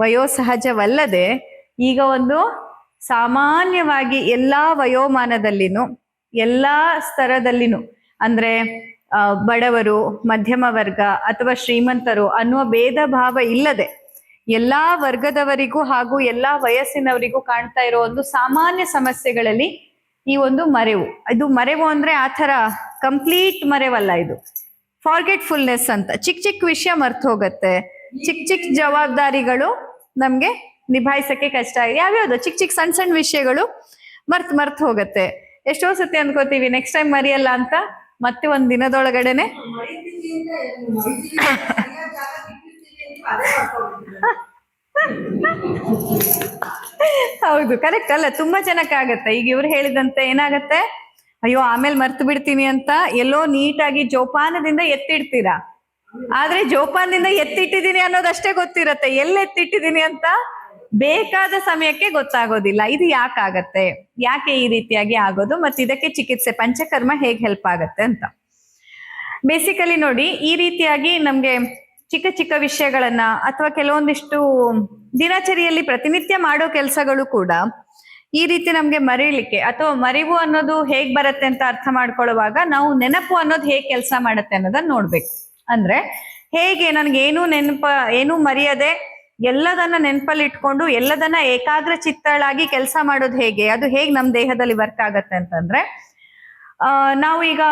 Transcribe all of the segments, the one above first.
ವಯೋಸಹಜವಲ್ಲದೆ ಈಗ ಒಂದು ಸಾಮಾನ್ಯವಾಗಿ ಎಲ್ಲಾ ವಯೋಮಾನದಲ್ಲಿನು, ಎಲ್ಲಾ ಸ್ತರದಲ್ಲಿನೂ, ಅಂದ್ರೆ ಬಡವರು, ಮಧ್ಯಮ ವರ್ಗ ಅಥವಾ ಶ್ರೀಮಂತರು ಅನ್ನುವ ಭೇದ ಭಾವ ಇಲ್ಲದೆ ಎಲ್ಲಾ ವರ್ಗದವರಿಗೂ ಹಾಗೂ ಎಲ್ಲಾ ವಯಸ್ಸಿನವರಿಗೂ ಕಾಣ್ತಾ ಇರೋ ಒಂದು ಸಾಮಾನ್ಯ ಸಮಸ್ಯೆಗಳಲ್ಲಿ ಈ ಒಂದು ಮರೆವು. ಇದು ಮರೆವು ಅಂದ್ರೆ ಆ ಥರ ಕಂಪ್ಲೀಟ್ ಮರೆವಲ್ಲ ಇದು. ಫಾರ್ಗೆಟ್ಫುಲ್ನೆಸ್ ಅಂತ. ಚಿಕ್ಕ ಚಿಕ್ಕ ವಿಷಯ ಮರ್ತು ಹೋಗುತ್ತೆ. ಚಿಕ್ಕ ಚಿಕ್ಕ ಜವಾಬ್ದಾರಿಗಳು ನಮ್ಗೆ ನಿಭಾಯಿಸಕ್ಕೆ ಕಷ್ಟ ಆಗಿದೆ. ಯಾವ್ಯಾವ್ದು? ಚಿಕ್ಕ ಚಿಕ್ಕ ಸಣ್ಣ ಸಣ್ಣ ವಿಷಯಗಳು ಮರ್ತ್ ಮರ್ತ್ ಹೋಗುತ್ತೆ. ಎಷ್ಟೋ ಸತಿ ಅನ್ಕೋತೀವಿ, ನೆಕ್ಸ್ಟ್ ಟೈಮ್ ಮರಿಯಲ್ಲ ಅಂತ ಮತ್ತೆ ಒಂದ್ ದಿನದೊಳಗಡೆನೆ. ಹೌದು ಕರೆಕ್ಟ್ ಅಲ್ಲ, ತುಂಬಾ ಜನಕ್ಕಾಗತ್ತೆ ಈಗ ಇವ್ರು ಹೇಳಿದಂತೆ ಏನಾಗತ್ತೆ? ಅಯ್ಯೋ, ಆಮೇಲೆ ಮರ್ತು ಬಿಡ್ತೀನಿ ಅಂತ ಎಲ್ಲೋ ನೀಟಾಗಿ ಜೋಪಾನದಿಂದ ಎತ್ತಿಡ್ತೀರಾ? ಆದ್ರೆ ಜೋಪಾನದಿಂದ ಎತ್ತಿಟ್ಟಿದ್ದೀನಿ ಅನ್ನೋದಷ್ಟೇ ಗೊತ್ತಿರತ್ತೆ. ಎಲ್ಲಿ ಎತ್ತಿಟ್ಟಿದ್ದೀನಿ ಅಂತ ಬೇಕಾದ ಸಮಯಕ್ಕೆ ಗೊತ್ತಾಗೋದಿಲ್ಲ. ಇದು ಯಾಕಾಗತ್ತೆ? ಯಾಕೆ ಈ ರೀತಿಯಾಗಿ ಆಗೋದು? ಮತ್ತೆ ಇದಕ್ಕೆ ಚಿಕಿತ್ಸೆ, ಪಂಚಕರ್ಮ ಹೇಗೆ ಹೆಲ್ಪ್ ಆಗತ್ತೆ ಅಂತ. ಬೇಸಿಕಲಿ ನೋಡಿ, ಈ ರೀತಿಯಾಗಿ ನಮ್ಗೆ ಚಿಕ್ಕ ಚಿಕ್ಕ ವಿಷಯಗಳನ್ನ ಅಥವಾ ಕೆಲವೊಂದಿಷ್ಟು ದಿನಚರಿಯಲ್ಲಿ ಪ್ರತಿನಿತ್ಯ ಮಾಡೋ ಕೆಲಸಗಳು ಕೂಡ ಈ ರೀತಿ ನಮ್ಗೆ ಮರೀಲಿಕ್ಕೆ ಅಥವಾ ಮರಿವು ಅನ್ನೋದು ಹೇಗ್ ಬರುತ್ತೆ ಅಂತ ಅರ್ಥ ಮಾಡ್ಕೊಳ್ಳುವಾಗ ನಾವು ನೆನಪು ಅನ್ನೋದು ಹೇಗ್ ಕೆಲಸ ಮಾಡುತ್ತೆ ಅನ್ನೋದನ್ನ ನೋಡ್ಬೇಕು. ಅಂದ್ರೆ ಹೇಗೆ ನನ್ಗೆ ಏನು ನೆನಪ ಏನು ಮರೆಯದೆ ಎಲ್ಲದನ್ನ ನೆನಪಲ್ಲಿ ಇಟ್ಕೊಂಡು ಎಲ್ಲದನ್ನ ಏಕಾಗ್ರ ಚಿತ್ತಳಾಗಿ ಕೆಲಸ ಮಾಡೋದು ಹೇಗೆ ಅದು ಹೇಗೆ ನಮ್ಮ ದೇಹದಲ್ಲಿ ವರ್ಕ್ ಆಗತ್ತೆ ಅಂತಂದ್ರೆ ಆ, ನಾವು ಈಗ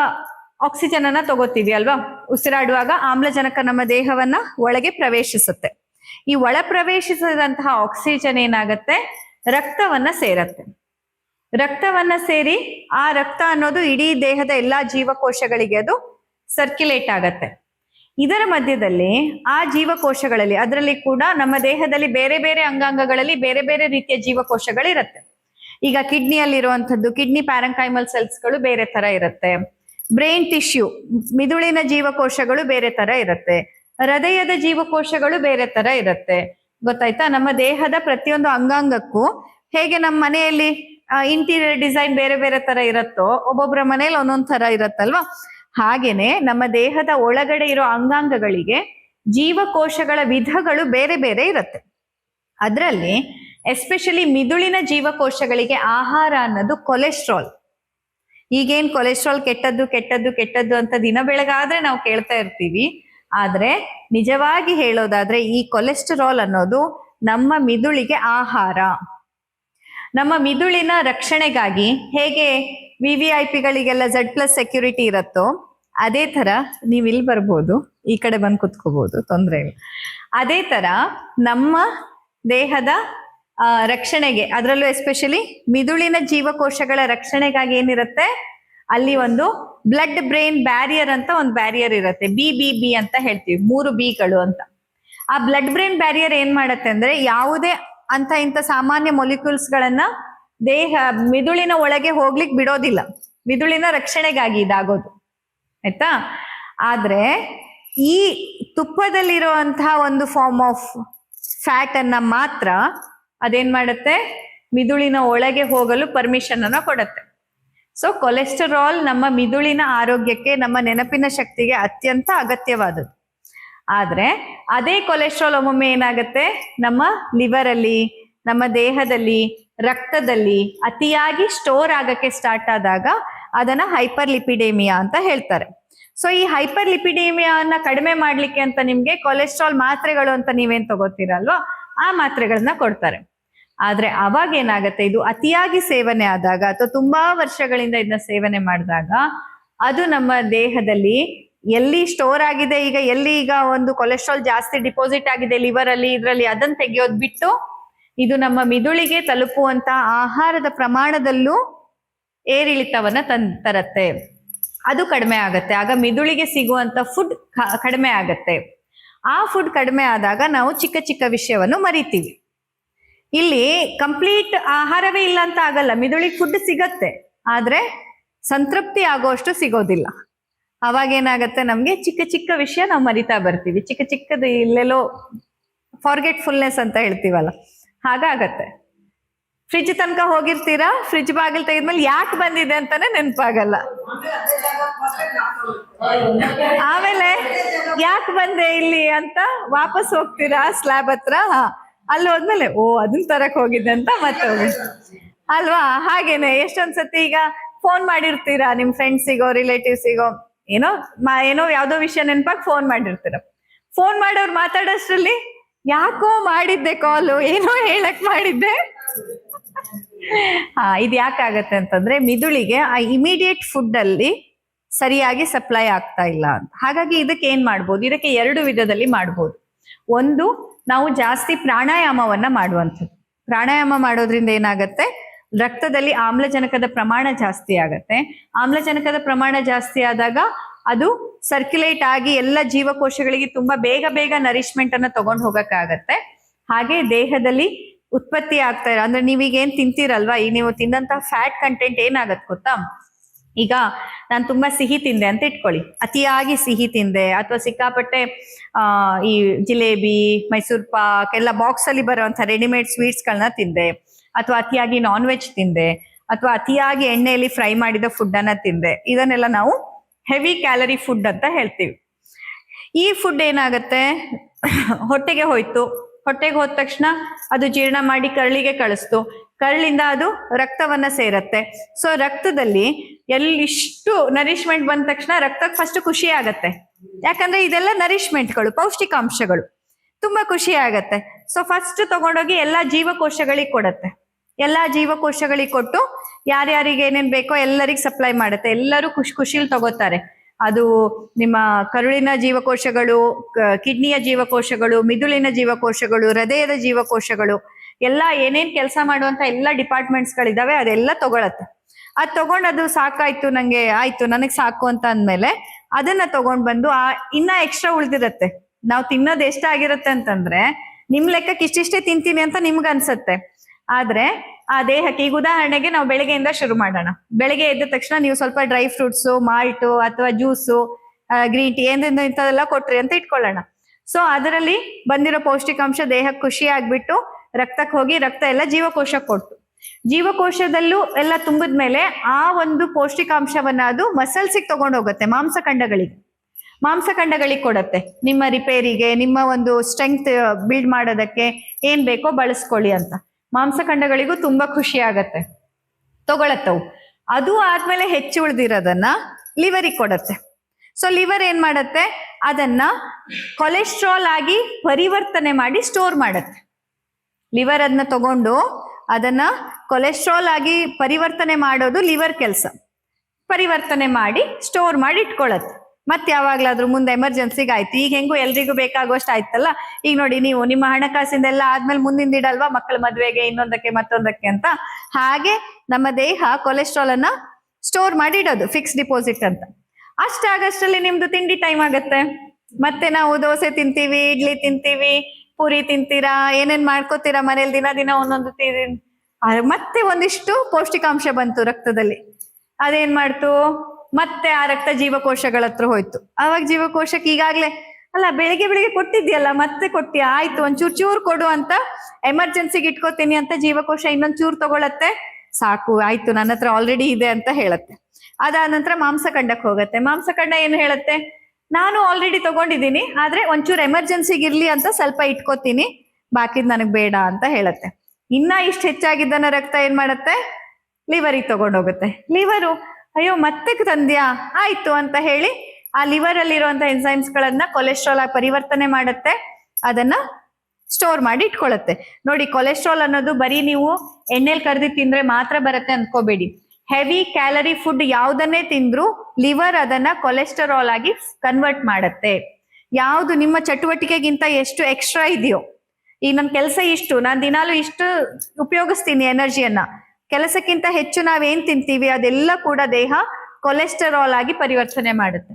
ಆಕ್ಸಿಜನ್ ಅನ್ನ ತಗೋತೀವಿ ಅಲ್ವಾ? ಉಸಿರಾಡುವಾಗ ಆಮ್ಲಜನಕ ನಮ್ಮ ದೇಹವನ್ನ ಒಳಗೆ ಪ್ರವೇಶಿಸುತ್ತೆ. ಈ ಒಳ ಪ್ರವೇಶಿಸಿದಂತಹ ಆಕ್ಸಿಜನ್ ಏನಾಗತ್ತೆ? ರಕ್ತವನ್ನ ಸೇರತ್ತೆ. ರಕ್ತವನ್ನ ಸೇರಿ ಆ ರಕ್ತ ಅನ್ನೋದು ಇಡೀ ದೇಹದ ಎಲ್ಲಾ ಜೀವಕೋಶಗಳಿಗೆ ಅದು ಸರ್ಕ್ಯುಲೇಟ್ ಆಗತ್ತೆ. ಇದರ ಮಧ್ಯದಲ್ಲಿ ಆ ಜೀವಕೋಶಗಳಲ್ಲಿ, ಅದರಲ್ಲಿ ಕೂಡ ನಮ್ಮ ದೇಹದಲ್ಲಿ ಬೇರೆ ಬೇರೆ ಅಂಗಾಂಗಗಳಲ್ಲಿ ಬೇರೆ ಬೇರೆ ರೀತಿಯ ಜೀವಕೋಶಗಳಿರುತ್ತೆ. ಈಗ ಕಿಡ್ನಿಯಲ್ಲಿ ಇರುವಂಥದ್ದು ಕಿಡ್ನಿ ಪ್ಯಾರಂಕೈಮಲ್ ಸೆಲ್ಸ್ಗಳು ಬೇರೆ ತರ ಇರುತ್ತೆ. ಬ್ರೈನ್ ಟಿಶ್ಯೂ, ಮಿದುಳಿನ ಜೀವಕೋಶಗಳು ಬೇರೆ ತರ ಇರುತ್ತೆ. ಹೃದಯದ ಜೀವಕೋಶಗಳು ಬೇರೆ ತರ ಇರುತ್ತೆ. ಗೊತ್ತಾಯ್ತಾ? ನಮ್ಮ ದೇಹದ ಪ್ರತಿಯೊಂದು ಅಂಗಾಂಗಕ್ಕೂ ಹೇಗೆ ನಮ್ಮ ಮನೆಯಲ್ಲಿ ಇಂಟೀರಿಯರ್ ಡಿಸೈನ್ ಬೇರೆ ಬೇರೆ ತರ ಇರುತ್ತೋ ಒಬ್ಬೊಬ್ಬರ ಮನೇಲಿ ಒಂದೊಂದ್ ತರ ಇರತ್ತಲ್ವಾ? ಹಾಗೇನೆ ನಮ್ಮ ದೇಹದ ಒಳಗಡೆ ಇರೋ ಅಂಗಾಂಗಗಳಿಗೆ ಜೀವಕೋಶಗಳ ವಿಧಗಳು ಬೇರೆ ಬೇರೆ ಇರುತ್ತೆ. ಅದರಲ್ಲಿ ಎಸ್ಪೆಷಲಿ ಮಿದುಳಿನ ಜೀವಕೋಶಗಳಿಗೆ ಆಹಾರ ಅನ್ನೋದು ಕೊಲೆಸ್ಟ್ರಾಲ್ ಈಗೇನ್ ಕೊಲೆಸ್ಟ್ರಾಲ್ ಕೆಟ್ಟದ್ದು ಕೆಟ್ಟದ್ದು ಕೆಟ್ಟದ್ದು ಅಂತ ದಿನ ಬೆಳಗಾದ್ರೆ ನಾವು ಕೇಳ್ತಾ ಇರ್ತೀವಿ. ಆದ್ರೆ ನಿಜವಾಗಿ ಹೇಳೋದಾದ್ರೆ ಈ ಕೊಲೆಸ್ಟರಾಲ್ ಅನ್ನೋದು ನಮ್ಮ ಮಿದುಳಿಗೆ ಆಹಾರ. ನಮ್ಮ ಮಿದುಳಿನ ರಕ್ಷಣೆಗಾಗಿ ಹೇಗೆ ವಿ ವಿ ಐ ಪಿಗಳಿಗೆಲ್ಲ ಝಡ್ ಪ್ಲಸ್ ಸೆಕ್ಯೂರಿಟಿ ಇರುತ್ತೋ, ಅದೇ ತರ ನೀವು ಇಲ್ಲಿ ಬರ್ಬೋದು, ಈ ಕಡೆ ಬಂದು ಕುತ್ಕೋಬಹುದು ತೊಂದರೆ ಇಲ್ಲ. ಅದೇ ತರ ನಮ್ಮ ದೇಹದ ರಕ್ಷಣೆಗೆ, ಅದರಲ್ಲೂ ಎಸ್ಪೆಷಲಿ ಮಿದುಳಿನ ಜೀವಕೋಶಗಳ ರಕ್ಷಣೆಗಾಗಿ ಏನಿರುತ್ತೆ, ಅಲ್ಲಿ ಒಂದು ಬ್ಲಡ್ ಬ್ರೈನ್ ಬ್ಯಾರಿಯರ್ ಅಂತ ಒಂದು ಬ್ಯಾರಿಯರ್ ಇರುತ್ತೆ ಬಿ ಬಿ ಬಿ ಅಂತ ಹೇಳ್ತೀವಿ, ಮೂರು ಬಿಗಳು ಅಂತ. ಆ ಬ್ಲಡ್ ಬ್ರೈನ್ ಬ್ಯಾರಿಯರ್ ಏನ್ ಮಾಡುತ್ತೆ ಅಂದ್ರೆ ಯಾವುದೇ ಅಂತ ಇಂಥ ಸಾಮಾನ್ಯ ಮೊಲಿಕ್ಯೂಲ್ಸ್ ಗಳನ್ನ ದೇಹ ಮಿದುಳಿನ ಒಳಗೆ ಹೋಗ್ಲಿಕ್ಕೆ ಬಿಡೋದಿಲ್ಲ. ಮಿದುಳಿನ ರಕ್ಷಣೆಗಾಗಿ ಇದಾಗೋದು. ಆಯ್ತಾ? ಆದ್ರೆ ಈ ತುಪ್ಪದಲ್ಲಿರುವಂತಹ ಒಂದು ಫಾರ್ಮ್ ಆಫ್ ಫ್ಯಾಟ್ ಅನ್ನ ಮಾತ್ರ ಅದೇನ್ ಮಾಡುತ್ತೆ? ಮಿದುಳಿನ ಒಳಗೆ ಹೋಗಲು ಪರ್ಮಿಷನ್ ಅನ್ನ ಕೊಡುತ್ತೆ. ಸೊ ಕೊಲೆಸ್ಟರಾಲ್ ನಮ್ಮ ಮಿದುಳಿನ ಆರೋಗ್ಯಕ್ಕೆ, ನಮ್ಮ ನೆನಪಿನ ಶಕ್ತಿಗೆ ಅತ್ಯಂತ ಅಗತ್ಯವಾದದ್ದು. ಆದ್ರೆ ಅದೇ ಕೊಲೆಸ್ಟ್ರಾಲ್ ಒಮ್ಮೊಮ್ಮೆ ಏನಾಗುತ್ತೆ? ನಮ್ಮ ಲಿವರ್ ಅಲ್ಲಿ ನಮ್ಮ ದೇಹದಲ್ಲಿ, ರಕ್ತದಲ್ಲಿ ಅತಿಯಾಗಿ ಸ್ಟೋರ್ ಆಗಕ್ಕೆ ಸ್ಟಾರ್ಟ್ ಆದಾಗ ಅದನ್ನ ಹೈಪರ್ ಲಿಪಿಡೇಮಿಯಾ ಅಂತ ಹೇಳ್ತಾರೆ. ಸೊ ಈ ಹೈಪರ್ ಲಿಪಿಡೇಮಿಯಾನ ಕಡಿಮೆ ಮಾಡ್ಲಿಕ್ಕೆ ಅಂತ ನಿಮ್ಗೆ ಕೊಲೆಸ್ಟ್ರಾಲ್ ಮಾತ್ರೆಗಳು ಅಂತ ನೀವೇನ್ ತಗೋತೀರಲ್ವಾ, ಆ ಮಾತ್ರೆಗಳನ್ನ ಕೊಡ್ತಾರೆ. ಆದ್ರೆ ಅವಾಗ ಏನಾಗತ್ತೆ, ಇದು ಅತಿಯಾಗಿ ಸೇವನೆ ಆದಾಗ ಅಥವಾ ತುಂಬಾ ವರ್ಷಗಳಿಂದ ಇದನ್ನ ಸೇವನೆ ಮಾಡಿದಾಗ ಅದು ನಮ್ಮ ದೇಹದಲ್ಲಿ ಎಲ್ಲಿ ಸ್ಟೋರ್ ಆಗಿದೆ, ಈಗ ಎಲ್ಲಿ ಈಗ ಒಂದು ಕೊಲೆಸ್ಟ್ರಾಲ್ ಜಾಸ್ತಿ ಡಿಪಾಸಿಟ್ ಆಗಿದೆ ಲಿವರ್ ಅಲ್ಲಿ, ಇದರಲ್ಲಿ ಅದನ್ನ ತೆಗೆಯೋದ್ ಬಿಟ್ಟು ಇದು ನಮ್ಮ ಮಿದುಳಿಗೆ ತಲುಪುವಂತ ಆಹಾರದ ಪ್ರಮಾಣದಲ್ಲೂ ಏರಿಳಿತವನ್ನ ತನ್, ತರತ್ತೆ. ಅದು ಕಡಿಮೆ ಆಗತ್ತೆ. ಆಗ ಮಿದುಳಿಗೆ ಸಿಗುವಂತ ಫುಡ್ ಕಡಿಮೆ ಆಗತ್ತೆ. ಆ ಫುಡ್ ಕಡಿಮೆ ಆದಾಗ ನಾವು ಚಿಕ್ಕ ಚಿಕ್ಕ ವಿಷಯವನ್ನು ಮರಿತೀವಿ. ಇಲ್ಲಿ ಕಂಪ್ಲೀಟ್ ಆಹಾರವೇ ಇಲ್ಲ ಅಂತ ಆಗಲ್ಲ. ಮಿದುಳಿಗೆ ಫುಡ್ ಸಿಗತ್ತೆ. ಆದ್ರೆ ಸಂತೃಪ್ತಿ ಆಗೋಷ್ಟು ಸಿಗೋದಿಲ್ಲ. ಅವಾಗ ಏನಾಗತ್ತೆ ನಮ್ಗೆ? ಚಿಕ್ಕ ಚಿಕ್ಕ ವಿಷಯ ನಾವು ಮರಿತಾ ಬರ್ತೀವಿ. ಚಿಕ್ಕ ಚಿಕ್ಕದು ಇಲ್ಲೆಲ್ಲೋ ಫಾರ್ಗೆಟ್ಫುಲ್ನೆಸ್ ಅಂತ ಹೇಳ್ತೀವಲ್ಲ. ಹಾಗಾಗತ್ತೆ. ಫ್ರಿಜ್ ತನಕ ಹೋಗಿರ್ತೀರಾ? ಫ್ರಿಜ್ ಬಾಗಿಲು ತೆಗೆದ್ಮೇಲೆ ಯಾಕೆ ಬಂದಿದೆ ಅಂತಾನೆ ನೆನಪಾಗಲ್ಲ. ಆಮೇಲೆ ಯಾಕೆ ಬಂದೆ ಇಲ್ಲಿ ಅಂತ ವಾಪಸ್ ಹೋಗ್ತೀರಾ ಸ್ಲ್ಯಾಬ್ ಹತ್ರ? ಅಲ್ಲಿ ಹೋದ್ಮೇಲೆ, ಓ ಅದನ್ನ ತರಕ್ ಹೋಗಿದ್ದೆ ಅಂತ ಮತ್ತೆ ಅಲ್ವಾ? ಹಾಗೇನೆ, ಎಷ್ಟೊಂದ್ಸತಿ ಈಗ ಫೋನ್ ಮಾಡಿರ್ತೀರಾ ನಿಮ್ ಫ್ರೆಂಡ್ಸಿಗೋ ರಿಲೇಟಿವ್ಸಿಗೋ ಏನೋ ಏನೋ ಯಾವ್ದೋ ವಿಷಯ ನೆನಪಾಗಿ ಫೋನ್ ಮಾಡಿರ್ತೀರ. ಫೋನ್ ಮಾಡೋರು ಮಾತಾಡೋಷ್ಟ್ರಲ್ಲಿ ಯಾಕೋ ಮಾಡಿದ್ದೆ ಕಾಲು ಏನೋ ಹೇಳಕ್ ಮಾಡಿದ್ದೆ. ಹಾ, ಇದು ಯಾಕಾಗತ್ತೆ ಅಂತಂದ್ರೆ ಮಿದುಳಿಗೆ ಆ ಇಮಿಡಿಯೇಟ್ ಫುಡ್ ಅಲ್ಲಿ ಸರಿಯಾಗಿ ಸಪ್ಲೈ ಆಗ್ತಾ ಇಲ್ಲ ಅಂತ. ಹಾಗಾಗಿ ಇದಕ್ಕೆ ಏನ್ ಮಾಡ್ಬೋದು? ಇದಕ್ಕೆ ಎರಡು ವಿಧದಲ್ಲಿ ಮಾಡ್ಬೋದು. ಒಂದು, ನಾವು ಜಾಸ್ತಿ ಪ್ರಾಣಾಯಾಮವನ್ನ ಮಾಡುವಂಥದ್ದು. ಪ್ರಾಣಾಯಾಮ ಮಾಡೋದ್ರಿಂದ ಏನಾಗತ್ತೆ? ರಕ್ತದಲ್ಲಿ ಆಮ್ಲಜನಕದ ಪ್ರಮಾಣ ಜಾಸ್ತಿ ಆಗತ್ತೆ. ಆಮ್ಲಜನಕದ ಪ್ರಮಾಣ ಜಾಸ್ತಿ ಆದಾಗ ಅದು ಸರ್ಕ್ಯುಲೇಟ್ ಆಗಿ ಎಲ್ಲ ಜೀವಕೋಶಗಳಿಗೆ ತುಂಬಾ ಬೇಗ ಬೇಗ ನರಿಶ್ಮೆಂಟ್ ಅನ್ನ ತಗೊಂಡು ಹೋಗಕ್ಕಾಗತ್ತೆ. ಹಾಗೆ ದೇಹದಲ್ಲಿ ಉತ್ಪತ್ತಿ ಆಗ್ತಾ ಇರೋ, ಅಂದ್ರೆ ನೀವೀಗ ಏನ್ ತಿಂತೀರಲ್ವಾ? ಈ ನೀವು ತಿಂದಂತ ಫ್ಯಾಟ್ ಕಂಟೆಂಟ್ ಏನಾಗತ್ ಗೊತ್ತಾ? ಈಗ ನಾನು ತುಂಬಾ ಸಿಹಿ ತಿಂದೆ ಅಂತ ಇಟ್ಕೊಳ್ಳಿ. ಅತಿಯಾಗಿ ಸಿಹಿ ತಿಂದೆ, ಅಥವಾ ಸಿಕ್ಕಾಪಟ್ಟೆ, ಆ, ಈ ಜಿಲೇಬಿ, ಮೈಸೂರ್ ಪಾಕ್ ಎಲ್ಲ ಬಾಕ್ಸ್ ಅಲ್ಲಿ ಬರುವಂತ ರೆಡಿಮೇಡ್ ಸ್ವೀಟ್ಸ್ಗಳನ್ನ ತಿಂದೆ. ಅಥವಾ ಅತಿಯಾಗಿ ನಾನ್ ವೆಜ್ ತಿಂದೆ. ಅಥವಾ ಅತಿಯಾಗಿ ಎಣ್ಣೆಯಲ್ಲಿ ಫ್ರೈ ಮಾಡಿದ ಫುಡ್ ಅನ್ನ ತಿಂದೆ. ಇದನ್ನೆಲ್ಲ ನಾವು ಹೆವಿ ಕ್ಯಾಲರಿ ಫುಡ್ ಅಂತ ಹೇಳ್ತೀವಿ. ಈ ಫುಡ್ ಏನಾಗತ್ತೆ? ಹೊಟ್ಟೆಗೆ ಹೋಯ್ತು. ಹೊಟ್ಟೆಗೆ ಹೋದ ತಕ್ಷಣ ಅದು ಜೀರ್ಣ ಮಾಡಿ ಕರಳಿಗೆ ಕಳಿಸ್ತು. ಕರಳಿಂದ ಅದು ರಕ್ತವನ್ನ ಸೇರತ್ತೆ. ಸೊ ರಕ್ತದಲ್ಲಿ ಎಲ್ಲಿಷ್ಟು ನರಿಶ್ಮೆಂಟ್ ಬಂದ ತಕ್ಷಣ ರಕ್ತಕ್ಕೆ ಫಸ್ಟ್ ಖುಷಿ ಆಗತ್ತೆ. ಯಾಕಂದ್ರೆ ಇದೆಲ್ಲ ನರಿಶ್ಮೆಂಟ್ಗಳು ಪೌಷ್ಟಿಕಾಂಶಗಳು. ತುಂಬಾ ಖುಷಿ ಆಗತ್ತೆ. ಸೊ ಫಸ್ಟ್ ತಗೊಂಡೋಗಿ ಎಲ್ಲಾ ಜೀವಕೋಶಗಳಿಗೆ ಕೊಡತ್ತೆ. ಎಲ್ಲಾ ಜೀವಕೋಶಗಳಿಗೆ ಕೊಟ್ಟು ಯಾರ್ಯಾರಿಗೆ ಏನೇನ್ ಬೇಕೋ ಎಲ್ಲರಿಗೂ ಸಪ್ಲೈ ಮಾಡುತ್ತೆ. ಎಲ್ಲರೂ ಖುಷಿ ಖುಷಿಲ್ ತಗೋತಾರೆ. ಅದು ನಿಮ್ಮ ಕರುಳಿನ ಜೀವಕೋಶಗಳು ಕಿಡ್ನಿಯ ಜೀವಕೋಶಗಳು, ಮಿದುಳಿನ ಜೀವಕೋಶಗಳು, ಹೃದಯದ ಜೀವಕೋಶಗಳು, ಎಲ್ಲ ಏನೇನ್ ಕೆಲಸ ಮಾಡುವಂತ ಎಲ್ಲ ಡಿಪಾರ್ಟ್ಮೆಂಟ್ಸ್ ಗಳಿದಾವೆ ಅದೆಲ್ಲ ತಗೊಳತ್ತೆ. ಅದ್ ತಗೊಂಡ್ ಅದು ಸಾಕಾಯ್ತು, ನಂಗೆ ಆಯ್ತು, ನನಗ್ ಸಾಕು ಅಂತ ಅಂದ್ಮೇಲೆ ಅದನ್ನ ತಗೊಂಡ್ ಬಂದು ಆ ಇನ್ನ ಎಕ್ಸ್ಟ್ರಾ ಉಳ್ದಿರತ್ತೆ. ನಾವು ತಿನ್ನೋದು ಎಷ್ಟಾಗಿರುತ್ತೆ ಅಂತಂದ್ರೆ, ನಿಮ್ ಲೆಕ್ಕಕ್ಕೆ ಇಷ್ಟಿಷ್ಟೇ ತಿಂತೀನಿ ಅಂತ ನಿಮ್ಗೆ ಅನ್ಸತ್ತೆ. ಆದ್ರೆ ಆ ದೇಹಕ್ಕೆ ಈಗ ಉದಾಹರಣೆಗೆ ನಾವು ಬೆಳಗ್ಗೆಯಿಂದ ಶುರು ಮಾಡೋಣ. ಬೆಳಗ್ಗೆ ಎದ್ದ ತಕ್ಷಣ ನೀವು ಸ್ವಲ್ಪ ಡ್ರೈ ಫ್ರೂಟ್ಸು ಮಾಲ್ಟು ಅಥವಾ ಜ್ಯೂಸು ಗ್ರೀನ್ ಟೀ ಏನೇನು ಇಂಥದೆಲ್ಲ ಕೊಟ್ರಿ ಅಂತ ಇಟ್ಕೊಳ್ಳೋಣ. ಸೊ ಅದರಲ್ಲಿ ಬಂದಿರೋ ಪೌಷ್ಟಿಕಾಂಶ ದೇಹಕ್ಕೆ ಖುಷಿ ಆಗ್ಬಿಟ್ಟು ರಕ್ತಕ್ಕೆ ಹೋಗಿ ರಕ್ತ ಎಲ್ಲ ಜೀವಕೋಶ ಕೊಡ್ತು. ಜೀವಕೋಶದಲ್ಲೂ ಎಲ್ಲ ತುಂಬಿದ್ಮೇಲೆ ಆ ಒಂದು ಪೌಷ್ಟಿಕಾಂಶವನ್ನ ಅದು ಮಸಲ್ಸಿಗೆ ತಗೊಂಡು ಹೋಗುತ್ತೆ ಮಾಂಸಖಂಡಗಳಿಗೆ ಮಾಂಸಖಂಡಗಳಿಗೆ ಕೊಡತ್ತೆ. ನಿಮ್ಮ ರಿಪೇರಿಗೆ ನಿಮ್ಮ ಒಂದು ಸ್ಟ್ರೆಂಗ್ತ್ ಬಿಲ್ಡ್ ಮಾಡೋದಕ್ಕೆ ಏನ್ ಬೇಕೋ ಬಳಸ್ಕೊಳ್ಳಿ ಅಂತ. ಮಾಂಸಖಂಡಗಳಿಗೂ ತುಂಬಾ ಖುಷಿ ಆಗತ್ತೆ ತಗೊಳತ್ತವು. ಅದು ಆದ್ಮೇಲೆ ಹೆಚ್ಚು ಉಳಿದಿರೋದನ್ನ ಲಿವರಿಗೆ ಕೊಡತ್ತೆ. ಸೊ ಲಿವರ್ ಏನ್ ಮಾಡತ್ತೆ? ಅದನ್ನ ಕೊಲೆಸ್ಟ್ರಾಲ್ ಆಗಿ ಪರಿವರ್ತನೆ ಮಾಡಿ ಸ್ಟೋರ್ ಮಾಡತ್ತೆ. ಲಿವರ್ ಅದನ್ನ ತಗೊಂಡು ಅದನ್ನ ಕೊಲೆಸ್ಟ್ರಾಲ್ ಆಗಿ ಪರಿವರ್ತನೆ ಮಾಡೋದು ಲಿವರ್ ಕೆಲಸ. ಪರಿವರ್ತನೆ ಮಾಡಿ ಸ್ಟೋರ್ ಮಾಡಿ ಇಟ್ಕೊಳತ್ತೆ. ಮತ್ತೆ ಯಾವಾಗ್ಲಾದ್ರೂ ಮುಂದೆ ಎಮರ್ಜೆನ್ಸಿಗೆ ಆಯ್ತು ಈಗ ಹೆಂಗು ಎಲ್ರಿಗೂ ಬೇಕಾಗುವಷ್ಟು ಆಯ್ತಲ್ಲ? ಈಗ ನೋಡಿ ನೀವು ನಿಮ್ಮ ಹಣಕಾಸಿಂದೆಲ್ಲ ಆದ್ಮೇಲೆ ಮುಂದಿನ ಇಡಲ್ವಾ ಮಕ್ಕಳ ಮದ್ವೆಗೆ, ಇನ್ನೊಂದಕ್ಕೆ, ಮತ್ತೊಂದಕ್ಕೆ ಅಂತ? ಹಾಗೆ ನಮ್ಮ ದೇಹ ಕೊಲೆಸ್ಟ್ರಾಲ್ ಅನ್ನ ಸ್ಟೋರ್ ಮಾಡಿ ಇಡೋದು ಫಿಕ್ಸ್ ಡಿಪಾಸಿಟ್ ಅಂತ. ಅಷ್ಟಾಗಷ್ಟರಲ್ಲಿ ನಿಮ್ದು ತಿಂಡಿ ಟೈಮ್ ಆಗತ್ತೆ. ಮತ್ತೆ ನಾವು ದೋಸೆ ತಿಂತೀವಿ, ಇಡ್ಲಿ ತಿಂತೀವಿ, ಪೂರಿ ತಿಂತೀರಾ, ಏನೇನ್ ಮಾಡ್ಕೋತೀರಾ ಮನೇಲಿ ದಿನ ದಿನ ಒಂದೊಂದು ಮತ್ತೆ ಒಂದಿಷ್ಟು ಪೌಷ್ಟಿಕಾಂಶ ಬಂತು ರಕ್ತದಲ್ಲಿ. ಅದೇನ್ ಮಾಡ್ತು? ಮತ್ತೆ ಆ ರಕ್ತ ಜೀವಕೋಶಗಳ ಹತ್ರ ಹೋಯ್ತು. ಅವಾಗ ಜೀವಕೋಶಕ್ಕೆ ಈಗಾಗ್ಲೇ, ಅಲ್ಲ ಬೆಳಿಗ್ಗೆ ಬೆಳಿಗ್ಗೆ ಕೊಟ್ಟಿದ್ಯಲ್ಲ ಮತ್ತೆ ಕೊಟ್ಟಿ ಆಯ್ತು ಒಂದ್ ಚೂರ್ ಕೊಡು ಅಂತ ಎಮರ್ಜೆನ್ಸಿಗೆ ಇಟ್ಕೋತೀನಿ ಅಂತ ಜೀವಕೋಶ ಇನ್ನೊಂದ್ ಚೂರ್ ತಗೊಳತ್ತೆ. ಸಾಕು, ಆಯ್ತು, ನನ್ನ ಹತ್ರ ಆಲ್ರೆಡಿ ಇದೆ ಅಂತ ಹೇಳತ್ತೆ. ಅದಾದ ನಂತರ ಮಾಂಸಖಂಡಕ್ಕೆ ಹೋಗತ್ತೆ. ಮಾಂಸಖಂಡ ಏನು ಹೇಳತ್ತೆ? ನಾನು ಆಲ್ರೆಡಿ ತಗೊಂಡಿದ್ದೀನಿ, ಆದ್ರೆ ಒಂಚೂರು ಎಮರ್ಜೆನ್ಸಿಗೆ ಇರ್ಲಿ ಅಂತ ಸ್ವಲ್ಪ ಇಟ್ಕೋತೀನಿ. ಬಾಕಿದ್ ನನಗ್ ಬೇಡ ಅಂತ ಹೇಳತ್ತೆ. ಇನ್ನ ಇಷ್ಟು ಹೆಚ್ಚಾಗಿದ್ದನ ರಕ್ತ ಏನ್ ಮಾಡತ್ತೆ? ಲಿವರಿಗೆ ತಗೊಂಡೋಗುತ್ತೆ. ಲಿವರು ಅಯ್ಯೋ, ಮತ್ತೆ ತಂದ್ಯಾ? ಆಯ್ತು ಅಂತ ಹೇಳಿ ಆ ಲಿವರ್ ಅಲ್ಲಿರುವಂತ ಎನ್ಸೈಮ್ಸ್ ಗಳನ್ನ ಕೊಲೆಸ್ಟ್ರಾಲ್ ಆಗಿ ಪರಿವರ್ತನೆ ಮಾಡುತ್ತೆ. ಅದನ್ನ ಸ್ಟೋರ್ ಮಾಡಿ ಇಟ್ಕೊಳ್ಳುತ್ತೆ ನೋಡಿ ಕೊಲೆಸ್ಟ್ರಾಲ್ ಅನ್ನೋದು ಬರೀ ನೀವು ಎಣ್ಣೆಲ್ ಕರೆದಿ ತಿಂದ್ರೆ ಮಾತ್ರ ಬರುತ್ತೆ ಅನ್ಕೋಬೇಡಿ. ಹೆವಿ ಕ್ಯಾಲರಿ ಫುಡ್ ಯಾವ್ದನ್ನೇ ತಿಂದ್ರು ಲಿವರ್ ಅದನ್ನ ಕೊಲೆಸ್ಟರಾಲ್ ಆಗಿ ಕನ್ವರ್ಟ್ ಮಾಡುತ್ತೆ. ಯಾವುದು ನಿಮ್ಮ ಚಟುವಟಿಕೆಗಿಂತ ಎಷ್ಟು ಎಕ್ಸ್ಟ್ರಾ ಇದೆಯೋ. ಈ ನನ್ನ ಕೆಲಸ ಇಷ್ಟು, ನಾನು ದಿನಾಲು ಇಷ್ಟು ಉಪಯೋಗಿಸ್ತೀನಿ ಎನರ್ಜಿಯನ್ನ ಕೆಲಸಕ್ಕಿಂತ ಹೆಚ್ಚು ನಾವೇನ್ ತಿಂತೀವಿ? ಅದೆಲ್ಲ ಕೂಡ ದೇಹ ಕೊಲೆಸ್ಟರಾಲ್ ಆಗಿ ಪರಿವರ್ತನೆ ಮಾಡುತ್ತೆ.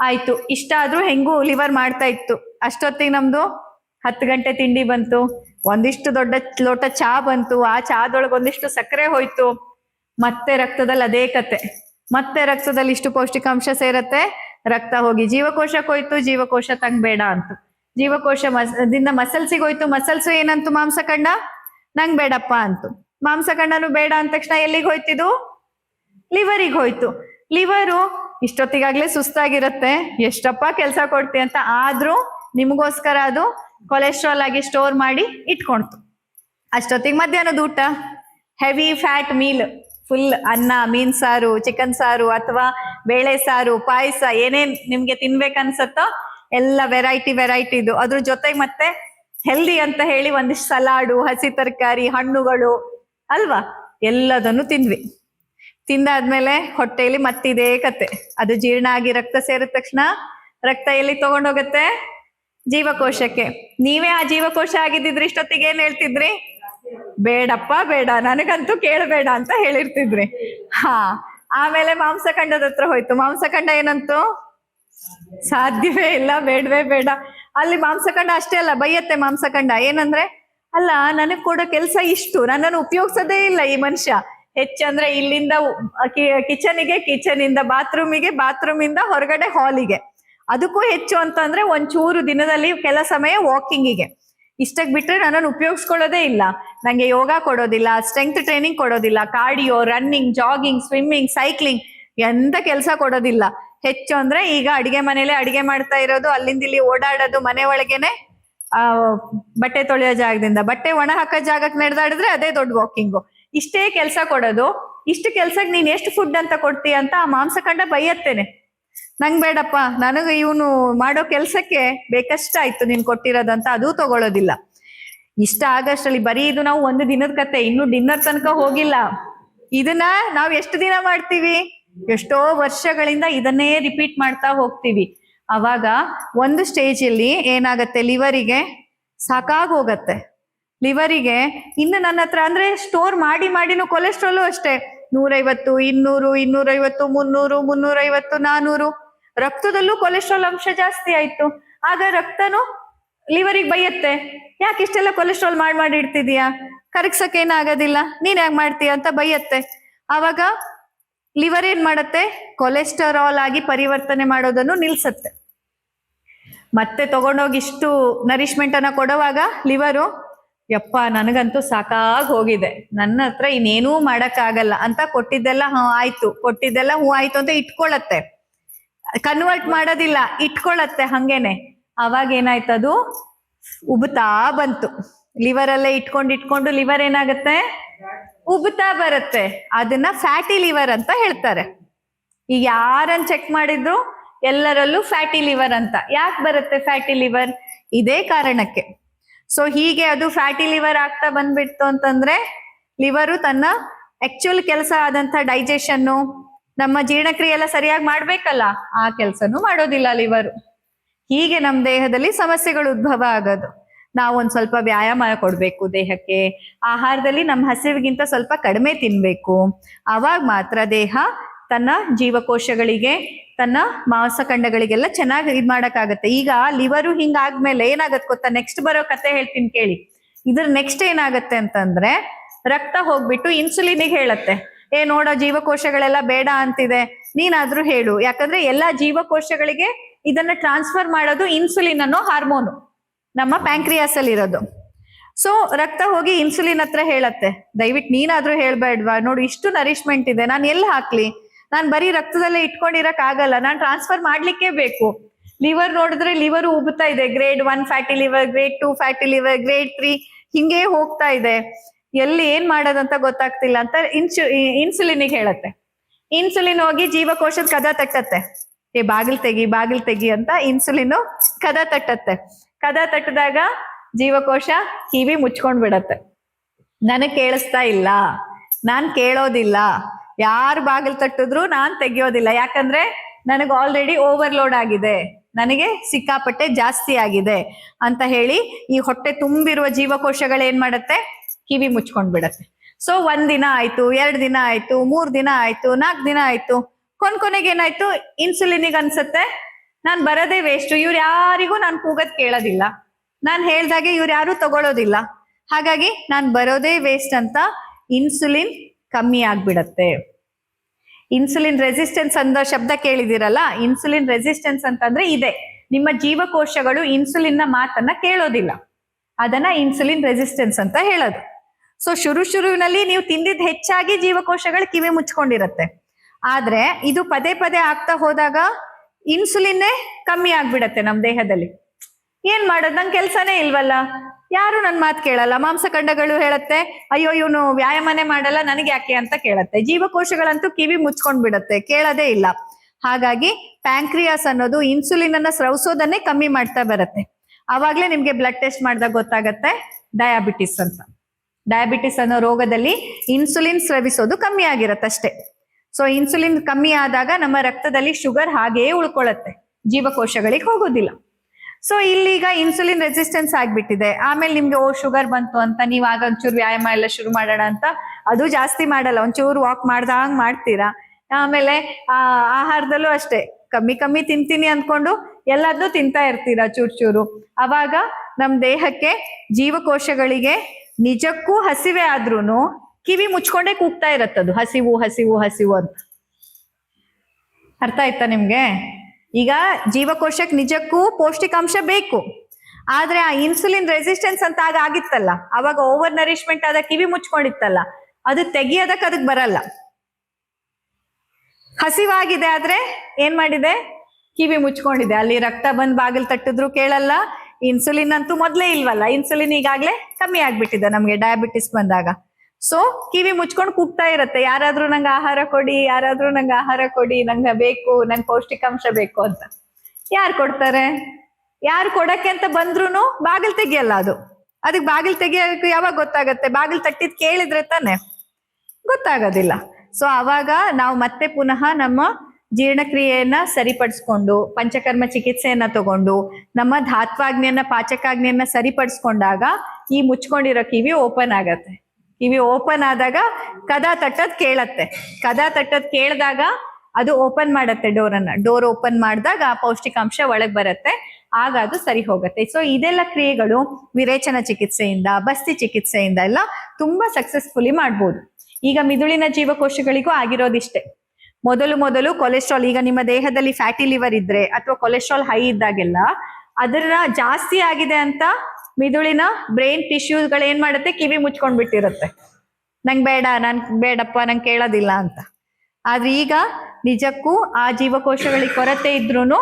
ಆಯ್ತು ಇಷ್ಟ ಆದ್ರೂ ಹೆಂಗೂ ಲಿವರ್ ಮಾಡ್ತಾ ಇತ್ತು. ಅಷ್ಟೊತ್ತಿಗೆ ನಮ್ದು ಹತ್ತು ಗಂಟೆ ತಿಂಡಿ ಬಂತು. ಒಂದಿಷ್ಟು ದೊಡ್ಡ ಲೋಟ ಚಾ ಬಂತು. ಆ ಚಹಾದೊಳಗೆ ಒಂದಿಷ್ಟು ಸಕ್ಕರೆ ಹೋಯ್ತು. ಮತ್ತೆ ರಕ್ತದಲ್ಲಿ ಅದೇ ಕತೆ. ಮತ್ತೆ ರಕ್ತದಲ್ಲಿ ಇಷ್ಟು ಪೌಷ್ಟಿಕಾಂಶ ಸೇರತ್ತೆ. ರಕ್ತ ಹೋಗಿ ಜೀವಕೋಶಕ್ಕೆ ಹೋಯ್ತು ಜೀವಕೋಶ ತಂಗ್ ಬೇಡ ಅಂತ. ಜೀವಕೋಶ ಮಸ್, ದಿಂದ ಮಸಲ್ಸಿಗೆ ಹೋಯ್ತು. ಮಸಲ್ಸು ಏನಂತು ಮಾಂಸ ಕಂಡ ನಂಗ್ ಬೇಡಪ್ಪ ಅಂತು. ಮಾಂಸಖಂಡನು ಬೇಡ ಅಂದ ತಕ್ಷಣ ಎಲ್ಲಿಗೆ ಹೋಯ್ತಿದು? ಲಿವರಿಗೆ ಹೋಯ್ತು. ಲಿವರು ಇಷ್ಟೊತ್ತಿಗಾಗ್ಲೇ ಸುಸ್ತಾಗಿರುತ್ತೆ. ಎಷ್ಟಪ್ಪ ಕೆಲಸ ಕೊಡ್ತಿ ಅಂತ ಆದ್ರೂ ನಿಮಗೋಸ್ಕರ ಅದು ಕೊಲೆಸ್ಟ್ರಾಲ್ ಆಗಿ ಸ್ಟೋರ್ ಮಾಡಿ ಇಟ್ಕೊಳ್ತು ಅಷ್ಟೊತ್ತಿಗೆ ಮಧ್ಯಾಹ್ನದ ಊಟ? ಹೆವಿ ಫ್ಯಾಟ್ ಮೀಲ್ ಫುಲ್ ಅನ್ನ, ಮೀನ್ ಸಾರು ಚಿಕನ್ ಸಾರು ಅಥವಾ ಬೇಳೆ ಸಾರು, ಪಾಯಸ ಏನೇನ್ ನಿಮ್ಗೆ ತಿನ್ಬೇಕನ್ಸತ್ತೋ ಎಲ್ಲ ವೆರೈಟಿ ವೆರೈಟಿದು ಅದ್ರ ಜೊತೆಗೆ ಮತ್ತೆ ಹೆಲ್ದಿ ಅಂತ ಹೇಳಿ ಒಂದಿಷ್ಟು ಸಲಾಡು ಹಸಿ ತರಕಾರಿ, ಹಣ್ಣುಗಳು ಅಲ್ವಾ? ಎಲ್ಲದನ್ನು ತಿಂದ್ವಿ. ತಿಂದಾದ್ಮೇಲೆ ಹೊಟ್ಟೆಯಲ್ಲಿ ಮತ್ತಿದೇ ಕತೆ ಅದು ಜೀರ್ಣ ಆಗಿ ರಕ್ತ ಸೇರಿದ ತಕ್ಷಣ ರಕ್ತ ಎಲ್ಲಿ ತಗೊಂಡೋಗತ್ತೆ? ಜೀವಕೋಶಕ್ಕೆ. ನೀವೇ ಆ ಜೀವಕೋಶ ಆಗಿದ್ದಿದ್ರಿ ಇಷ್ಟೊತ್ತಿಗೆ ಏನ್ ಹೇಳ್ತಿದ್ರಿ? ಬೇಡಪ್ಪ, ಬೇಡ. ನನಗಂತೂ ಕೇಳಬೇಡ ಅಂತ ಹೇಳಿರ್ತಿದ್ರಿ. ಹಾ. ಆಮೇಲೆ ಮಾಂಸಖಂಡದ ಹತ್ರ ಹೋಯ್ತು. ಮಾಂಸಖಂಡ ಏನಂತು? ಸಾಧ್ಯವೇ ಇಲ್ಲ, ಬೇಡವೇ ಬೇಡ. ಅಲ್ಲಿ ಮಾಂಸಖಂಡ ಅಷ್ಟೇ ಅಲ್ಲ, ಬೈಯತ್ತೆ ಮಾಂಸಖಂಡ. ಏನಂದ್ರೆ ಅಲ್ಲ, ನನಗ್ ಕೊಡೋ ಕೆಲಸ ಇಷ್ಟು. ನನ್ನನ್ನು ಉಪಯೋಗಿಸೋದೇ ಇಲ್ಲ ಈ ಮನುಷ್ಯ. ಹೆಚ್ಚಂದ್ರೆ ಇಲ್ಲಿಂದ ಕಿಚನಿಗೆ ಕಿಚನ್ ಇಂದ ಬಾತ್ರೂಮಿಗೆ ಬಾತ್ರೂಮ್ ಇಂದ ಹೊರಗಡೆ ಹಾಲಿಗೆ. ಅದಕ್ಕೂ ಹೆಚ್ಚು ಅಂತಂದ್ರೆ ಒಂಚೂರು ದಿನದಲ್ಲಿ ಕೆಲ ಸಮಯ ವಾಕಿಂಗಿಗೆ. ಇಷ್ಟಕ್ಕೆ ಬಿಟ್ರೆ ನನ್ನನ್ನು ಉಪಯೋಗಿಸ್ಕೊಳ್ಳೋದೇ ಇಲ್ಲ. ನಂಗೆ ಯೋಗ ಕೊಡೋದಿಲ್ಲ ಸ್ಟ್ರೆಂತ್ ಟ್ರೈನಿಂಗ್ ಕೊಡೋದಿಲ್ಲ, cardio, running, jogging, swimming, cycling ಎಂತ ಕೆಲಸ ಕೊಡೋದಿಲ್ಲ. ಹೆಚ್ಚು ಅಂದ್ರೆ ಈಗ ಅಡಿಗೆ ಮನೇಲೆ ಅಡಿಗೆ ಮಾಡ್ತಾ ಇರೋದು ಅಲ್ಲಿಂದ ಇಲ್ಲಿ ಓಡಾಡೋದು, ಮನೆ ಒಳಗೇನೆ ಆ, ಬಟ್ಟೆ ತೊಳೆಯೋ ಜಾಗದಿಂದ. ಬಟ್ಟೆ ಒಣ ಹಾಕೋ ಜಾಗಕ್ಕೆ ನಡೆದಾಡಿದ್ರೆ ಅದೇ ದೊಡ್ಡ ವಾಕಿಂಗು ಇಷ್ಟೇ ಕೆಲಸ ಕೊಡೋದು. ಇಷ್ಟು ಕೆಲ್ಸಕ್ಕೆ ನೀನ್ ಎಷ್ಟು ಫುಡ್ ಅಂತ ಕೊಡ್ತೀಯ ಅಂತ ಆ ಮಾಂಸಖಂಡ ಬೈಯತ್ತೇನೆ. ನಂಗ್ ಬೇಡಪ್ಪ. ನನಗೆ ಇವನು ಮಾಡೋ ಕೆಲ್ಸಕ್ಕೆ ಬೇಕಷ್ಟಾಯ್ತು ನೀನ್ ಕೊಟ್ಟಿರೋದಂತ ಅದು ತಗೊಳ್ಳೋದಿಲ್ಲ ಇಷ್ಟ ಆಗಷ್ಟಲ್ಲಿ ಬರೀ ಇದು ನಾವು ಒಂದು ದಿನದ ಕತೆ. ಇನ್ನು ಡಿನ್ನರ್ ತನಕ ಹೋಗಿಲ್ಲ. ಇದನ್ನ ನಾವು ಎಷ್ಟು ದಿನ ಮಾಡ್ತೀವಿ? ಎಷ್ಟೋ ವರ್ಷಗಳಿಂದ ಇದನ್ನೇ ರಿಪೀಟ್ ಮಾಡ್ತಾ ಹೋಗ್ತೀವಿ. ಅವಾಗ ಒಂದು ಸ್ಟೇಜ್ ಅಲ್ಲಿ ಏನಾಗತ್ತೆ? ಲಿವರಿಗೆ ಸಾಕಾಗ್ ಹೋಗತ್ತೆ ಲಿವರಿಗೆ ಇನ್ನು ನನ್ನ ಹತ್ರ ಅಂದ್ರೆ ಸ್ಟೋರ್ ಮಾಡಿ ಮಾಡಿನೂ ಕೊಲೆಸ್ಟ್ರಾಲು ಅಷ್ಟೇ. ನೂರೈವತ್ತು, ಇನ್ನೂರು, ಇನ್ನೂರೈವತ್ತು, ಮುನ್ನೂರು, ಮುನ್ನೂರೈವತ್ತು, ನಾನೂರು. ರಕ್ತದಲ್ಲೂ ಕೊಲೆಸ್ಟ್ರಾಲ್ ಅಂಶ ಜಾಸ್ತಿ ಆಯ್ತು. ಆಗ ರಕ್ತನು ಲಿವರಿಗೆ ಬೈಯತ್ತೆ. ಯಾಕೆ ಇಷ್ಟೆಲ್ಲ ಕೊಲೆಸ್ಟ್ರಾಲ್ ಮಾಡಿ ಮಾಡಿ ಇಡ್ತಿದೀಯಾ? ಕರಗ್ಸಕ್ ಏನಾಗೋದಿಲ್ಲ. ನೀನ್ ಯಾಕೆ ಮಾಡ್ತೀಯ ಅಂತ ಬೈಯತ್ತೆ. ಆವಾಗ ಲಿವರ್ ಏನ್ ಮಾಡತ್ತೆ? ಕೊಲೆಸ್ಟರಾಲ್ ಆಗಿ ಪರಿವರ್ತನೆ ಮಾಡೋದನ್ನು ನಿಲ್ಸತ್ತೆ. ಮತ್ತೆ ತಗೊಂಡೋಗಿ ಇಷ್ಟು ನರಿಶ್ಮೆಂಟ್ ಅನ್ನ ಕೊಡುವಾಗ ಲಿವರು ಯಪ್ಪ, ನನಗಂತೂ ಸಾಕಾಗಿ ಹೋಗಿದೆ. ನನ್ನ ಹತ್ರ ಇನ್ನೇನೂ ಮಾಡಕ್ಕಾಗಲ್ಲ ಅಂತ ಕೊಟ್ಟಿದ್ದೆಲ್ಲ ಹ್ಞೂ ಆಯ್ತು. ಕೊಟ್ಟಿದ್ದೆಲ್ಲ ಹ್ಞೂ ಆಯ್ತು ಅಂತ ಇಟ್ಕೊಳತ್ತೆ. ಕನ್ವರ್ಟ್ ಮಾಡೋದಿಲ್ಲ, ಇಟ್ಕೊಳತ್ತೆ ಹಂಗೇನೆ. ಅವಾಗ ಅದು? ಉಬ್ತಾ ಬಂತು. ಲಿವರ್ ಅಲ್ಲೇ ಇಟ್ಕೊಂಡು ಇಟ್ಕೊಂಡು ಲಿವರ್ ಏನಾಗುತ್ತೆ? ಉಬ್ತಾ ಬರುತ್ತೆ. ಅದನ್ನ ಫ್ಯಾಟಿ ಲಿವರ್ ಅಂತ ಹೇಳ್ತಾರೆ. ಈಗ ಯಾರನ್ನ ಚೆಕ್ ಮಾಡಿದ್ರು? ಎಲ್ಲರಲ್ಲೂ ಫ್ಯಾಟಿ ಲಿವರ್ ಅಂತ. ಯಾಕೆ ಬರುತ್ತೆ ಫ್ಯಾಟಿ ಲಿವರ್ ಇದೇ ಕಾರಣಕ್ಕೆ. ಸೊ ಹೀಗೆ ಅದು ಫ್ಯಾಟಿ ಲಿವರ್ ಆಗ್ತಾ ಬಂದ್ಬಿಡ್ತು ಅಂತಂದ್ರೆ ಲಿವರು ತನ್ನ ಆಕ್ಚುಲ್ ಕೆಲಸ ಆದಂತ ಡೈಜೆಷನ್ನು ನಮ್ಮ ಜೀರ್ಣಕ್ರಿಯೆ ಎಲ್ಲ ಸರಿಯಾಗಿ ಮಾಡ್ಬೇಕಲ್ಲ, ಆ ಕೆಲಸನೂ ಮಾಡೋದಿಲ್ಲ ಲಿವರು ಹೀಗೆ ನಮ್ಮ ದೇಹದಲ್ಲಿ ಸಮಸ್ಯೆಗಳು ಉದ್ಭವ ಆಗೋದು. ನಾವು ಸ್ವಲ್ಪ ವ್ಯಾಯಾಮ ಕೊಡ್ಬೇಕು ದೇಹಕ್ಕೆ. ಆಹಾರದಲ್ಲಿ ನಮ್ಮ ಹಸಿವಿಗಿಂತ ಸ್ವಲ್ಪ ಕಡಿಮೆ ತಿನ್ಬೇಕು. ಅವಾಗ ಮಾತ್ರ ದೇಹ ತನ್ನ ಜೀವಕೋಶಗಳಿಗೆ ತನ್ನ ಮಾಂಸಖಂಡಗಳಿಗೆಲ್ಲ ಚೆನ್ನಾಗಿ ಇದ್ ಮಾಡಕ್ಕಾಗತ್ತೆ. ಈಗ ಲಿವರು ಹಿಂಗಾದ್ಮೇಲೆ ಏನಾಗತ್ತೆ ಗೊತ್ತಾ? ನೆಕ್ಸ್ಟ್ ಬರೋ ಕತೆ ಹೇಳ್ತೀನಿ ಕೇಳಿ. ಇದ್ರ ನೆಕ್ಸ್ಟ್ ಏನಾಗತ್ತೆ ಅಂತಂದ್ರೆ, ರಕ್ತ ಹೋಗ್ಬಿಟ್ಟು ಇನ್ಸುಲಿನಿಗೆ ಹೇಳತ್ತೆ. ಏ ನೋಡೋ ಜೀವಕೋಶಗಳೆಲ್ಲ ಬೇಡ ಅಂತಿದೆ. ನೀನಾದ್ರೂ ಹೇಳು. ಯಾಕಂದ್ರೆ ಎಲ್ಲಾ ಜೀವಕೋಶಗಳಿಗೆ ಇದನ್ನ ಟ್ರಾನ್ಸ್ಫರ್ ಮಾಡೋದು ಇನ್ಸುಲಿನ್ ಅನ್ನೋ ಹಾರ್ಮೋನು ನಮ್ಮ ಪ್ಯಾಂಕ್ರಿಯಾಸ್ ಅಲ್ಲಿ ಇರೋದು. ಸೊ ರಕ್ತ ಹೋಗಿ ಇನ್ಸುಲಿನ್ ಹತ್ರ ಹೇಳತ್ತೆ. ದಯವಿಟ್ಟು ನೀನಾದ್ರೂ ಹೇಳ್ಬೇಡ್ವಾ? ನೋಡು, ಇಷ್ಟು ನರಿಶ್ಮೆಂಟ್ ಇದೆ. ನಾನು ಎಲ್ಲಿ ಹಾಕ್ಲಿ? ನಾನು ಬರೀ ರಕ್ತದಲ್ಲೇ ಇಟ್ಕೊಂಡಿರಕ್ ಆಗಲ್ಲ ನಾನು ಟ್ರಾನ್ಸ್ಫರ್ ಮಾಡ್ಲಿಕ್ಕೆ ಬೇಕು. ಲಿವರ್ ನೋಡಿದ್ರೆ ಲಿವರ್ ಉಬ್ತಾ ಇದೆ grade one fatty liver grade two fatty liver grade three ಹಿಂಗೆ ಹೋಗ್ತಾ ಇದೆ. ಎಲ್ಲಿ ಏನ್ ಮಾಡೋದಂತ ಗೊತ್ತಾಗ್ತಿಲ್ಲ ಅಂತ ಇನ್ಸು ಇನ್ಸುಲಿನಿಗೆ ಹೇಳತ್ತೆ. ಇನ್ಸುಲಿನ್ ಹೋಗಿ ಜೀವಕೋಶದ ಕದ ತಟ್ಟತ್ತೆ. ಏ, ಬಾಗಿಲ್ ತೆಗಿ ಬಾಗಿಲ್ ತೆಗಿ ಅಂತ ಇನ್ಸುಲಿನ್ ಕದ ತಟ್ಟತ್ತೆ. ಕದ ತಟ್ಟಿದಾಗ ಜೀವಕೋಶ ಕಿವಿ ಮುಚ್ಕೊಂಡ್ ಬಿಡತ್ತೆ ನನಗ್ ಕೇಳಿಸ್ತಾ ಇಲ್ಲ. ನಾನ್ ಕೇಳೋದಿಲ್ಲ. ಯಾರು ಬಾಗಿಲು ತಟ್ಟಿದ್ರು ನಾನ್ ತೆಗಿಯೋದಿಲ್ಲ. ಯಾಕಂದ್ರೆ ನನಗೆ ಆಲ್ರೆಡಿ ಓವರ್ಲೋಡ್ ಆಗಿದೆ. ನನಗೆ ಸಿಕ್ಕಾಪಟ್ಟೆ ಜಾಸ್ತಿ ಆಗಿದೆ ಅಂತ ಹೇಳಿ ಈ ಹೊಟ್ಟೆ ತುಂಬಿರುವ ಜೀವಕೋಶಗಳು ಏನ್ ಮಾಡತ್ತೆ? ಕಿವಿ ಮುಚ್ಕೊಂಡ್ ಬಿಡತ್ತೆ. ಸೊ ಒಂದ್ ದಿನ ಆಯ್ತು, ಎರಡ್ ದಿನ ಆಯ್ತು, ಮೂರ್ ದಿನ ಆಯ್ತು, ನಾಲ್ಕ್ ದಿನ ಆಯ್ತು. ಕೊನ್ ಕೊನೆಗೆ ಏನಾಯ್ತು? ಇನ್ಸುಲಿನಿಗೆ ಅನ್ಸತ್ತೆ? ನಾನ್ ಬರೋದೇ ವೇಸ್ಟ್ ಇವ್ರು ಯಾರಿಗೂ ನಾನು ಕೂಗದ್ ಕೇಳೋದಿಲ್ಲ. ನಾನು ಹೇಳ್ದಾಗೆ ಇವ್ರು ಯಾರು ತಗೊಳ್ಳೋದಿಲ್ಲ ಹಾಗಾಗಿ ನಾನ್ ಬರೋದೇ ವೇಸ್ಟ್ ಅಂತ ಇನ್ಸುಲಿನ್ ಕಮ್ಮಿ ಆಗ್ಬಿಡತ್ತೆ. ಇನ್ಸುಲಿನ್ ರೆಸಿಸ್ಟೆನ್ಸ್ ಅಂತ ಶಬ್ದ ಕೇಳಿದಿರಲ್ಲ ಇನ್ಸುಲಿನ್ ರೆಸಿಸ್ಟೆನ್ಸ್ ಅಂತಂದ್ರೆ ಇದೆ. ನಿಮ್ಮ ಜೀವಕೋಶಗಳು ಇನ್ಸುಲಿನ್ನ ಮಾತನ್ನ ಕೇಳೋದಿಲ್ಲ. ಅದನ್ನ ಇನ್ಸುಲಿನ್ ರೆಸಿಸ್ಟೆನ್ಸ್ ಅಂತ ಹೇಳೋದು. ಸೊ ಶುರು ಶುರುವಿನಲ್ಲಿ ನೀವು ತಿಂದಿದ್ ಹೆಚ್ಚಾಗಿ ಜೀವಕೋಶಗಳು ಕಿವಿ ಮುಚ್ಕೊಂಡಿರತ್ತೆ. ಆದ್ರೆ, ಇದು ಪದೇ ಪದೇ ಆಗ್ತಾ ಹೋದಾಗ ಇನ್ಸುಲಿನ್ನೇ ಕಮ್ಮಿ ಆಗ್ಬಿಡತ್ತೆ ನಮ್ ದೇಹದಲ್ಲಿ. ಏನ್ ಮಾಡೋದು? ನಂಗೆ ಕೆಲ್ಸನೇ ಇಲ್ವಲ್ಲ. ಯಾರು ನನ್ ಮಾತು ಕೇಳಲ್ಲ? ಮಾಂಸಖಂಡಗಳು ಹೇಳತ್ತೆ, ಅಯ್ಯೋ, ಇವನು ವ್ಯಾಯಾಮನೆ ಮಾಡಲ್ಲ, ನನಗೆ ಯಾಕೆ? ಅಂತ ಕೇಳತ್ತೆ. ಜೀವಕೋಶಗಳಂತೂ ಕಿವಿ ಮುಚ್ಕೊಂಡ್ ಬಿಡತ್ತೆ, ಕೇಳೋದೇ ಇಲ್ಲ. ಹಾಗಾಗಿ ಪ್ಯಾಂಕ್ರಿಯಾಸ್ ಅನ್ನೋದು ಇನ್ಸುಲಿನ್ ಅನ್ನ ಸ್ರವಿಸೋದನ್ನೇ ಕಮ್ಮಿ ಮಾಡ್ತಾ ಬರುತ್ತೆ. ಆವಾಗ್ಲೇ ನಿಮ್ಗೆ ಬ್ಲಡ್ ಟೆಸ್ಟ್ ಮಾಡಿದಾಗ ಗೊತ್ತಾಗತ್ತೆ ಡಯಾಬಿಟಿಸ್ ಅಂತ. ಡಯಾಬಿಟಿಸ್ ಅನ್ನೋ ರೋಗದಲ್ಲಿ ಇನ್ಸುಲಿನ್ ಸ್ರವಿಸೋದು ಕಮ್ಮಿ ಆಗಿರತ್ತೆ ಅಷ್ಟೇ ಸೊ ಇನ್ಸುಲಿನ್ ಕಮ್ಮಿ ಆದಾಗ ನಮ್ಮ ರಕ್ತದಲ್ಲಿ ಶುಗರ್ ಹಾಗೆಯೇ ಉಳ್ಕೊಳ್ಳುತ್ತೆ ಜೀವಕೋಶಗಳಿಗೆ ಹೋಗೋದಿಲ್ಲ. ಸೊ ಇಲ್ಲೀಗ ಇನ್ಸುಲಿನ್ ರೆಸಿಸ್ಟೆನ್ಸ್ ಆಗ್ಬಿಟ್ಟಿದೆ. ಆಮೇಲೆ ನಿಮ್ಗೆ, ಓ ಶುಗರ್ ಬಂತು ಅಂತ, ನೀವು ಆಗ ಒಂಚೂರು ವ್ಯಾಯಾಮ ಎಲ್ಲ ಶುರು ಮಾಡೋಣ ಅಂತ, ಅದು ಜಾಸ್ತಿ ಮಾಡಲ್ಲ. ಒಂಚೂರು ವಾಕ್ ಮಾಡ್ದಂಗ್ ಮಾಡ್ತೀರಾ? ಆಮೇಲೆ, ಆ, ಆಹಾರದಲ್ಲೂ ಅಷ್ಟೇ. ಕಮ್ಮಿ ಕಮ್ಮಿ ತಿಂತೀನಿ ಅಂದ್ಕೊಂಡು ಎಲ್ಲದನ್ನೂ ತಿಂತಾ ಇರ್ತೀರಾ ಚೂರು ಚೂರು. ಅವಾಗ ನಮ್ ದೇಹಕ್ಕೆ ಜೀವಕೋಶಗಳಿಗೆ ನಿಜಕ್ಕೂ ಹಸಿವೆ ಆದ್ರೂನು ಕಿವಿ ಮುಚ್ಕೊಂಡೇ ಕೂಗ್ತಾ ಇರತ್ತದು. ಹಸಿವು ಹಸಿವು ಹಸಿವು ಅಂತ. ಅರ್ಥ ಆಯ್ತಾ ನಿಮ್ಗೆ? ಈಗ ಜೀವಕೋಶಕ್ಕೆ ನಿಜಕ್ಕೂ ಪೌಷ್ಟಿಕಾಂಶ ಬೇಕು. ಆದ್ರೆ ಆ ಇನ್ಸುಲಿನ್ ರೆಸಿಸ್ಟೆನ್ಸ್ ಅಂತ ಆಗ ಆಗಿತ್ತಲ್ಲ. ಅವಾಗ ಓವರ್ ನರಿಶ್ಮೆಂಟ್ ಆದ ಕಿವಿ ಮುಚ್ಕೊಂಡಿತ್ತಲ್ಲ. ಅದು ತೆಗಿಯೋದಕ್ಕೆ ಅದಕ್ಕೆ ಬರಲ್ಲ. ಹಸಿವಾಗಿದೆ ಆದ್ರೆ ಏನ್ ಮಾಡಿದೆ? ಕಿವಿ ಮುಚ್ಕೊಂಡಿದೆ. ಅಲ್ಲಿ ರಕ್ತ ಬಂದ್ ಬಾಗಿಲು ತಟ್ಟಿದ್ರು ಕೇಳಲ್ಲ. ಇನ್ಸುಲಿನ್ ಅಂತೂ ಮೊದಲೇ ಇಲ್ವಲ್ಲ? ಇನ್ಸುಲಿನ್ ಈಗಾಗಲೇ ಕಮ್ಮಿ ಆಗ್ಬಿಟ್ಟಿದೆ ನಮಗೆ ಡಯಾಬಿಟಿಸ್ ಬಂದಾಗ. ಸೊ ಕಿವಿ ಮುಚ್ಕೊಂಡು ಕೂಗ್ತಾ ಇರತ್ತೆ. ಯಾರಾದ್ರೂ ನಂಗೆ ಆಹಾರ ಕೊಡಿ, ಯಾರಾದ್ರೂ ನಂಗೆ ಆಹಾರ ಕೊಡಿ, ನಂಗೆ ಬೇಕು, ನಂಗೆ ಪೌಷ್ಟಿಕಾಂಶ ಬೇಕು ಅಂತ. ಯಾರು ಕೊಡ್ತಾರೆ? ಯಾರು ಕೊಡಕ್ಕೆ ಅಂತ ಬಂದ್ರೂ ಬಾಗಿಲು ತೆಗಿಯಲ್ಲ ಅದು. ಅದಕ್ಕೆ ಬಾಗಿಲು ತೆಗಿಯೋಕೆ ಯಾವಾಗ ಗೊತ್ತಾಗತ್ತೆ? ಬಾಗಿಲು ತಟ್ಟಿದ್ ಕೇಳಿದ್ರೆ ತಾನೆ. ಗೊತ್ತಾಗೋದಿಲ್ಲ. ಸೊ ಅವಾಗ ನಾವು ಮತ್ತೆ ಪುನಃ ನಮ್ಮ ಜೀರ್ಣಕ್ರಿಯೆಯನ್ನ ಸರಿಪಡಿಸ್ಕೊಂಡು, ಪಂಚಕರ್ಮ ಚಿಕಿತ್ಸೆಯನ್ನ ತಗೊಂಡು, ನಮ್ಮ ಧಾತ್ವಾಜ್ಞೆಯನ್ನ, ಪಾಚಕಾಜ್ಞೆಯನ್ನ ಸರಿಪಡಿಸ್ಕೊಂಡಾಗ ಈ ಮುಚ್ಕೊಂಡಿರೋ ಕಿವಿ ಓಪನ್ ಆಗತ್ತೆ. ಕಿವಿ ಓಪನ್ ಆದಾಗ ಕದ ತಟ್ಟದ್ ಕೇಳತ್ತೆ. ಕದ ತಟ್ಟದ್ ಕೇಳಿದಾಗ ಅದು ಓಪನ್ ಮಾಡತ್ತೆ ಡೋರ್ ಅನ್ನ. ಡೋರ್ ಓಪನ್ ಮಾಡಿದಾಗ ಪೌಷ್ಟಿಕಾಂಶ ಒಳಗ್ ಬರುತ್ತೆ. ಆಗ ಅದು ಸರಿ ಹೋಗುತ್ತೆ. ಸೊ ಇದೆಲ್ಲ ಕ್ರಿಯೆಗಳು ವಿರೇಚನ ಚಿಕಿತ್ಸೆಯಿಂದ ಬಸ್ತಿ ಚಿಕಿತ್ಸೆಯಿಂದ ಎಲ್ಲ ತುಂಬಾ ಸಕ್ಸಸ್ಫುಲಿ ಮಾಡ್ಬೋದು. ಈಗ ಮಿದುಳಿನ ಜೀವಕೋಶಗಳಿಗೂ ಆಗಿರೋದಿಷ್ಟೇ. ಮೊದಲು ಮೊದಲು ಕೊಲೆಸ್ಟ್ರಾಲ್ ಈಗ ನಿಮ್ಮ ದೇಹದಲ್ಲಿ ಫ್ಯಾಟಿ ಲಿವರ್ ಇದ್ರೆ, ಅಥವಾ ಕೊಲೆಸ್ಟ್ರಾಲ್ ಹೈ ಇದ್ದಾಗೆಲ್ಲ, ಅದರ ಜಾಸ್ತಿ ಆಗಿದೆ ಅಂತ ಮಿದುಳಿನ ಬ್ರೈನ್ ಟಿಶ್ಯೂಗಳು ಏನ್ ಮಾಡುತ್ತೆ? ಕಿವಿ ಮುಚ್ಕೊಂಡ್ ಬಿಟ್ಟಿರುತ್ತೆ ನಂಗೆ ಬೇಡ, ನನ್, ಬೇಡಪ್ಪ, ನಂಗೆ ಕೇಳೋದಿಲ್ಲ ಅಂತ. ಆದ್ರೆ ಈಗ ನಿಜಕ್ಕೂ ಆ ಜೀವಕೋಶಗಳಿಗೆ ಕೊರತೆ ಇದ್ರೂ